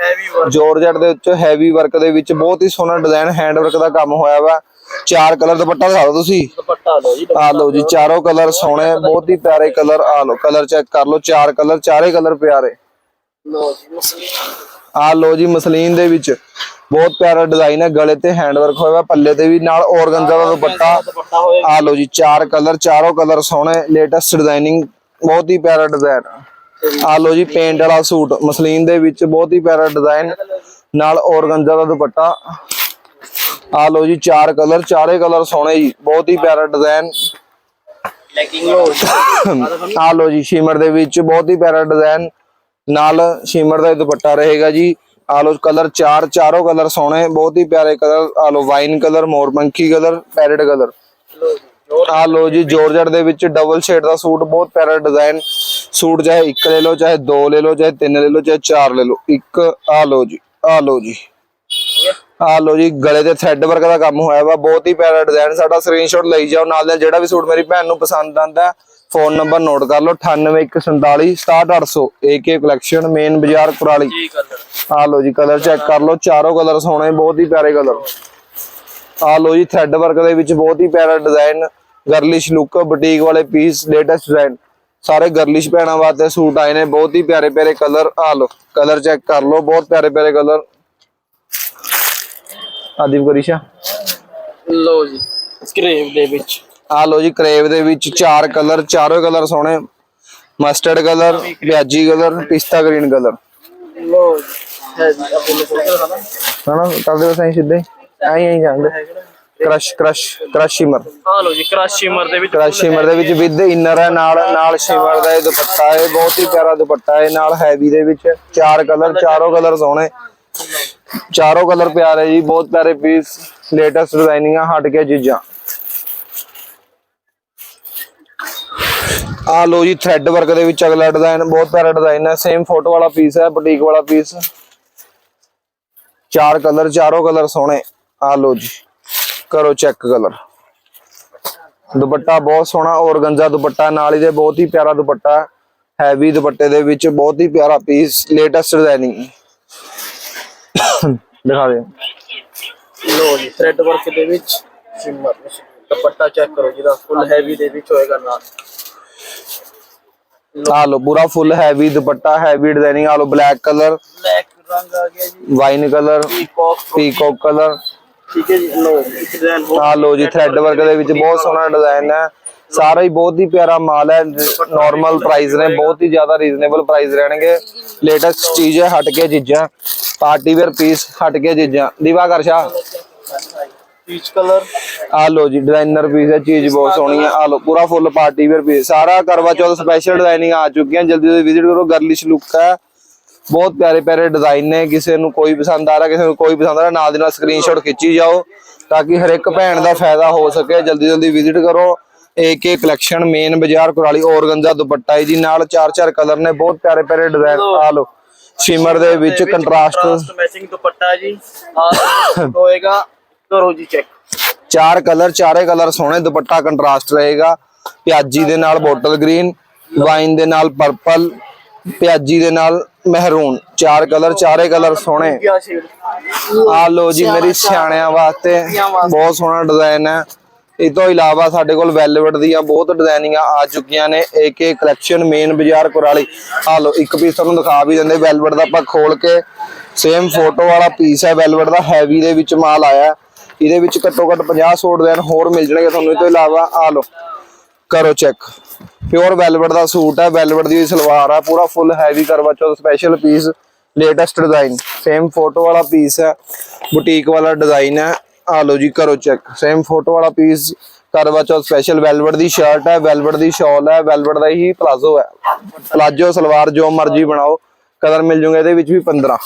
ਜੋਰਜਟ ਦੇ ਵਿੱਚ ਹੈਵੀ ਵਰਕ ਦੇ ਵਿੱਚ ਬਹੁਤ ਹੀ ਸੋਹਣਾ ਡਿਜ਼ਾਈਨ ਹੈਂਡ ਵਰਕ ਦਾ ਕੰਮ ਹੋਇਆ ਵਾ। ਚਾਰ ਕਲਰ ਦੁਪੱਟਾ ਦਿਖਾ ਦਿਓ ਤੁਸੀਂ। ਦੁਪੱਟਾ ਲੋ ਜੀ ਆ ਲਓ ਜੀ ਚਾਰੋਂ ਕਲਰ ਸੋਹਣੇ ਬਹੁਤ ਹੀ ਪਿਆਰੇ ਕਲਰ ਆ ਲਓ। ਕਲਰ ਚੈੱਕ ਕਰ ਲਓ ਚਾਰ ਕਲਰ ਚਾਰੇ ਕਲਰ ਪਿਆਰੇ। ਲੋ ਜੀ ਮਸਲੀ ਆ ਲਓ ਜੀ ਮਸਲੀਨ ਦੇ ਵਿੱਚ। ਬਹੁਤ ਪਿਆਰਾ ਡਿਜ਼ਾਈਨ ਹੈ ਗਲੇ ਤੇ ਹੈਂਡ ਵਰਕ ਹੋਇਆ ਪੱਲੇ ਤੇ ਵੀ ਨਾਲ ਔਰਗੰਜ਼ਾ ਦਾ ਦੁਪੱਟਾ। ਆ ਲਓ ਜੀ ਚਾਰ ਕਲਰ ਚਾਰੋਂ ਕਲਰ ਸੋਹਣੇ ਲੇਟੈਸਟ ਡਿਜ਼ਾਈਨਿੰਗ ਬਹੁਤ ਹੀ ਪਿਆਰਾ ਡਿਜ਼ਾਈਨ ਆ ਲਓ ਜੀ ਪੇਂਟ ਵਾਲਾ ਸੂਟ ਮਸਲੀਨ ਦੇ ਵਿੱਚ ਬਹੁਤ ਹੀ ਪਿਆਰਾ ਡਿਜ਼ਾਈਨ ਨਾਲ ਔਰਗੰਜ਼ਾ ਦਾ ਦੁਪੱਟਾ। ਆ ਲਓ ਜੀ ਚਾਰ ਕਲਰ ਚਾਰੇ ਕਲਰ ਸੋਹਣੇ ਜੀ ਬਹੁਤ ਹੀ ਪਿਆਰਾ ਡਿਜ਼ਾਈਨ ਲੈਕਿੰਗ ਲੋ ਆ ਲੋ ਜੀ ਸ਼ਿਮਰ ਦੇ ਵਿੱਚ ਬਹੁਤ ਹੀ ਪਿਆਰਾ ਡਿਜ਼ਾਈਨ ਨਾਲ ਸ਼ਿਮਰ ਦਾ ਦੁਪੱਟਾ ਰਹੇਗਾ ਜੀ। ਆ ਲੋ ਕਲਰ ਚਾਰ, ਚਾਰੋਂ ਕਲਰ ਸੋਹਣੇ, ਬਹੁਤ ਹੀ ਪਿਆਰੇ ਕਲਰ ਆ ਲੋ ਵਾਈਨ ਕਲਰ ਮੋਰਪੰਖੀ ਕਲਰ ਪੈਰਟ ਕਲਰ। ਆ ਲੋ ਜੀ, ਜੋਰਜਟ ਦੇ ਵਿੱਚ ਡਬਲ ਸ਼ੇਡ ਦਾ ਸੂਟ, ਬਹੁਤ ਪਿਆਰਾ ਡਿਜ਼ਾਈਨ ਸੂਟ, ਚਾਹੇ ਇੱਕ ਲੈ ਲਓ, ਚਾਹੇ ਦੋ ਲੈ ਲਓ, ਚਾਹੇ ਤਿੰਨ ਲੈ ਲਓ, ਚਾਹੇ ਚਾਰ ਲੈ ਲਓ। ਇੱਕ ਆ ਲੋ ਜੀ ਆ ਲੋ ਜੀ। ਆ ਲੋ ਜੀ ਗਲੇ ਤੇ ਥ੍ਰੈਡ ਵਰਕ ਦਾ ਕੰਮ ਹੋਇਆ ਵਾ ਬਹੁਤ ਹੀ ਪਿਆਰਾ ਡਿਜ਼ਾਈਨ ਸਾਡਾ ਸਕਰੀਨਸ਼ਾਟ ਲਈ ਜਾਓ ਨਾਲ ਨਾਲ ਜਿਹੜਾ ਵੀ ਸੂਟ ਮੇਰੀ ਭੈਣ ਨੂੰ ਪਸੰਦ ਆਂਦਾ ਫੋਨ ਨੰਬਰ ਨੋਟ ਕਰ ਲਓ 981447 67800 AK ਕਲੈਕਸ਼ਨ ਮੇਨ ਬਾਜ਼ਾਰ ਕੁਰਾਲੀ। ਜੀ ਕਲਰ ਆ ਲੋ ਜੀ ਕਲਰ ਚੈੱਕ ਕਰ ਲਓ ਚਾਰੋਂ ਕਲਰ ਸੋਹਣੇ ਬਹੁਤ ਹੀ ਪਿਆਰੇ ਕਲਰ ਆ ਲੋ ਜੀ ਥ੍ਰੈਡ ਵਰਕ ਦੇ ਵਿੱਚ ਬਹੁਤ ਹੀ ਪਿਆਰਾ ਡਿਜ਼ਾਈਨ ਗਰਲਿਸ਼ ਲੁੱਕ ਬੁਟੀਕ ਵਾਲੇ ਪੀਸ ਲੇਟੈਸਟ ਡਿਜ਼ਾਈਨ ਸਾਰੇ ਗਰਲਿਸ਼ ਪਹਿਣਾ ਵਾਸਤੇ ਸੂਟ ਆਏ ਨੇ ਬਹੁਤ ਹੀ ਪਿਆਰੇ ਪਿਆਰੇ ਕਲਰ ਆ ਲੋ ਕਲਰ ਚੈੱਕ ਕਰ ਲਓ ਬਹੁਤ ਪਿਆਰੇ ਪਿਆਰੇ ਕਲਰ ਆਦੀਪ ਗਰੀਸ਼ਾ ਲੋ ਜੀ ਸਕ੍ਰੇਪ ਦੇ ਵਿੱਚ। ਆ ਲੋ ਜੀ ਕਰੇਵ ਦੇ ਵਿੱਚ ਚਾਰ ਕਲਰ ਚਾਰੋਂ ਕਲਰ ਸੋਹਣੇ। ਮਸਟਰਡ ਕਲਰ ਪਿਆਜੀ ਕਲਰ ਪਿਸਤਾ ਗ੍ਰੀਨ ਕਲਰ ਲੋ ਜੀ ਹੈ ਜੀ ਆਪਣੇ ਕੋਲ ਹਨਾ ਹਨਾ ਕਰਦੇ ਵਸਾਈ ਸਿੱਧੇ। ਐਂ ਐਂ ਜਾਂਦੇ ਕ੍ਰਸ਼ ਕ੍ਰਸ਼ ਕ੍ਰਸ਼ ਸ਼ਿਮਰ ਆ ਲੋ ਜੀ ਕ੍ਰਸ਼ ਸ਼ਿਮਰ ਦੇ ਵਿੱਚ ਕ੍ਰਸ਼ ਸ਼ਿਮਰ ਦੇ ਵਿੱਚ ਵਿਦ ਇਨਰ ਹੈ ਨਾਲ ਨਾਲ ਸ਼ਿਮਰ ਦਾ ਇਹ ਦੁਪੱਟਾ ਹੈ ਬਹੁਤ ਹੀ ਪਿਆਰਾ ਦੁਪੱਟਾ ਹੈ। ਨਾਲ ਹੈਵੀ ਦੇ ਵਿੱਚ ਚਾਰ ਕਲਰ ਚਾਰੋਂ ਕਲਰ ਸੋਹਣੇ। ਚਾਰੋਂ ਕਲਰ ਪਿਆਰੇ ਜੀ, ਬਹੁਤ ਪਿਆਰੇ ਪੀਸ ਲੇਟੈਸਟ ਡਿਜ਼ਾਈਨਿੰਗਾਂ ਹਟ ਕੇ ਚੀਜ਼ਾਂ। ਆ ਲੋ ਜੀ ਥ੍ਰੈਡ ਵਰਕ ਦੇ ਵਿੱਚ ਅਗਲਾ ਡਿਜ਼ਾਈਨ ਬਹੁਤ ਪਿਆਰਾ ਡਿਜ਼ਾਈਨ ਹੈ ਸੇਮ ਫੋਟੋ ਵਾਲਾ ਪੀਸ ਹੈ ਬੁਟੀਕ ਵਾਲਾ ਪੀਸ ਚਾਰ ਕਲਰ, ਚਾਰੋਂ ਕਲਰ ਸੋਹਣੇ ਆ ਲੋ ਜੀ, ਕਰੋ ਚੈੱਕ ਕਲਰ ਦੁਪੱਟਾ ਬਹੁਤ ਸੋਹਣਾ ਔਰਗੰਜ਼ਾ ਦੁਪੱਟਾ, ਨਾਲ ਹੀ ਦੇ ਬਹੁਤ ਹੀ ਪਿਆਰਾ ਦੁਪੱਟਾ ਹੈਵੀ ਦੁਪੱਟੇ ਦੇ ਵਿੱਚ ਬਹੁਤ ਹੀ ਪਿਆਰਾ ਪੀਸ ਲੇਟੈਸਟ ਡਿਜ਼ਾਈਨਿੰਗ ਦਿਖਾ ਦੇ। ਲੋ ਜੀ ਥ੍ਰੈਡ ਵਰਕ ਦੇ ਵਿੱਚ ਸ਼ਿਮਰ ਦੁਪੱਟਾ ਚੈੱਕ ਕਰੋ ਜਿਹਦਾ ਫੁੱਲ ਹੈਵੀ ਦੇ ਵਿੱਚ ਹੋਏਗਾ ਨਾਲ। ਆ ਲੋ ਪੂਰਾ ਫੁੱਲ ਹੈਵੀ ਦੁਪੱਟਾ ਹੈਵੀ ਡਿਜ਼ਾਈਨਿੰਗ ਆ ਲੋ ਬਲੈਕ ਕਲਰ ਬਲੈਕ ਰੰਗ ਆ ਗਿਆ ਜੀ। ਵਾਈਨ ਕਲਰ ਪੀਕੌਕ ਕਲਰ ਠੀਕ ਹੈ ਜੀ ਲੋ ਇੱਕ ਡਿਜ਼ਾਈਨ ਆ ਲੋ ਜੀ ਥ੍ਰੈਡ ਵਰਕ ਦੇ ਵਿੱਚ ਬਹੁਤ ਸੋਹਣਾ ਡਿਜ਼ਾਈਨ ਹੈ। ਸਾਰਾ ਹੀ ਬਹੁਤ ਹੀ ਪਿਆਰਾ ਮਾਲ ਹੈ ਨਾਰਮਲ ਪ੍ਰਾਈਸ ਨੇ ਬਹੁਤ ਹੀ ਜ਼ਿਆਦਾ ਰੀਜ਼ਨੇਬਲ ਪ੍ਰਾਈਸ ਰਹਿਣਗੇ। ਲੇਟੈਸਟ ਚੀਜ਼ ਹੈ ਹਟ ਕੇ ਚੀਜ਼ਾਂ ਪਾਰਟੀ ਵੇਅਰ ਪੀਸ ਹਟ ਕੇ ਚੀਜ਼ਾਂ ਦੀਵਾ ਕਰਸ਼ਾ ਪੀਚ ਕਲਰ ਆ ਲੋ ਜੀ ਡਿਜ਼ਾਈਨਰ ਪੀਸ ਹੈ ਚੀਜ਼ ਬਹੁਤ ਸੋਹਣੀ ਹੈ। ਆ ਲੋ ਪੂਰਾ ਫੁੱਲ ਪਾਰਟੀ ਵੇਅਰ ਪੀਸ ਸਾਰਾ ਕਰਵਾ ਚੌਥ ਸਪੈਸ਼ਲ ਡਿਜ਼ਾਈਨਿੰਗ ਆ ਚੁੱਕੀਆਂ ਜਲਦੀ ਜਲਦੀ ਵਿਜ਼ਿਟ ਕਰੋ ਗਰਲਿਸ਼ ਲੁੱਕ ਹੈ। ਬਹੁਤ ਪਿਆਰੇ ਪਿਆਰੇ ਡਿਜ਼ਾਈਨ ਨੇ ਕਿਸੇ ਨੂੰ ਕੋਈ ਪਸੰਦ ਆ ਰਿਹਾ ਕਿਸੇ ਨੂੰ ਕੋਈ ਪਸੰਦ ਆ ਰਿਹਾ ਨਾਲ ਦੀ ਨਾਲ ਸਕਰੀਨਸ਼ਾਟ ਖਿੱਚੀ ਜਾਓ ਤਾਂ ਕਿ ਹਰ ਇੱਕ ਭੈਣ ਦਾ ਫਾਇਦਾ ਹੋ ਸਕੇ। ਜਲਦੀ ਜਲਦੀ ਵਿਜ਼ਿਟ ਕਰੋ। ਏਕੇ ਕਲੈਕਸ਼ਨ ਮੇਨ ਬਾਜ਼ਾਰ ਕੁਰਾਲੀ ਔਰਗੰਜ਼ਾ ਦੁਪੱਟਾ ਜੀ ਨਾਲ ਚਾਰ ਚਾਰ ਕਲਰ ਨੇ ਬਹੁਤ ਪਿਆਰੇ ਪਿਆਰੇ ਡਿਜ਼ਾਈਨ ਆ ਲੋ ਸ਼ਿਮਰ ਦੇ ਵਿੱਚ ਕੰਟਰਾਸਟ ਮੈਚਿੰਗ ਦੁਪੱਟਾ ਜੀ। ਆ ਹੋਏਗਾ ਕਰੋ ਜੀ ਚੈੱਕ ਚਾਰ ਕਲਰ ਚਾਰੇ ਕਲਰ ਸੋਹਣੇ ਦੁਪੱਟਾ ਕੰਟਰਾਸਟ ਰਹੇਗਾ। ਪਿਆਜੀ ਦੇ ਨਾਲ ਬੋਟਲ ਗ੍ਰੀਨ ਵਾਈਨ ਦੇ ਨਾਲ ਪਰਪਲ ਪਿਆਜੀ ਦੇ ਨਾਲ ਮਹਿਰੂਨ ਚਾਰ ਕਲਰ ਚਾਰੇ ਕਲਰ ਸੋਹਣੇ। ਆ ਲੋ ਜੀ ਮੇਰੀ ਸਿਆਣਿਆਂ ਵਾਸਤੇ ਬਹੁਤ ਸੋਹਣਾ ਡਿਜ਼ਾਈਨ ਹੈ। ਇਹ ਤੋਂ ਇਲਾਵਾ ਸਾਡੇ ਕੋਲ ਵੈਲਵਟ ਦੀਆਂ ਬਹੁਤ ਡਿਜ਼ਾਈਨਿੰਗਾਂ ਆ ਚੁੱਕੀਆਂ ਨੇ ਏਕੇ ਕਲੈਕਸ਼ਨ ਮੇਨ ਬਾਜ਼ਾਰ ਕੁਰਾਲੀ। ਆ ਲੋ ਇੱਕ ਪੀਸ ਤੁਹਾਨੂੰ ਦਿਖਾ ਵੀ ਦਿੰਦੇ, ਵੈਲਵਟ ਦਾ ਆਪਾਂ ਖੋਲ ਕੇ ਸੇਮ ਫੋਟੋ ਵਾਲਾ ਪੀਸ ਹੈ, ਵੈਲਵਟ ਦਾ ਹੈਵੀ ਦੇ ਵਿੱਚ ਮਾਲ ਆਇਆ। ਇਹਦੇ ਵਿੱਚ ਘੱਟੋ ਘੱਟ 50 ਸੂਟ ਡਿਜ਼ਾਈਨ ਹੋਰ ਮਿਲ ਜਾਣਗੇ ਤੁਹਾਨੂੰ ਇਹ ਤੋਂ ਇਲਾਵਾ ਆ ਲੋ ਕਰੋ ਚੈੱਕ ਪਿਓਰ ਵੈਲਵਟ ਦਾ ਸੂਟ ਹੈ, ਵੈਲਵਟ ਦੀ ਸਲਵਾਰ ਆ, ਪੂਰਾ full heavy Karwa Chauth special piece latest design same photo ਵਾਲਾ ਪੀਸ ਹੈ ਬੁਟੀਕ ਵਾਲਾ ਡਿਜ਼ਾਈਨ ਹੈ। ਆ ਲੋ ਜੀ, ਕਰੋ ਚੈੱਕ ਸੇਮ ਫੋਟੋ ਵਾਲਾ piece Karwa Chauth special velvet ਦੀ ਸ਼ਰਟ ਹੈ ਵੈਲਵਟ ਦੀ ਸ਼ਾਲ ਹੈ ਵੈਲਵਟ ਦਾ ਹੀ ਪਲਾਜ਼ੋ ਹੈ। ਪਲਾਜੋ ਸਲਵਾਰ, ਜੋ ਮਰਜ਼ੀ ਬਣਾਓ, ਕਲਰ ਮਿਲ ਜੂਗੇ ਇਹਦੇ ਵਿੱਚ ਵੀ 15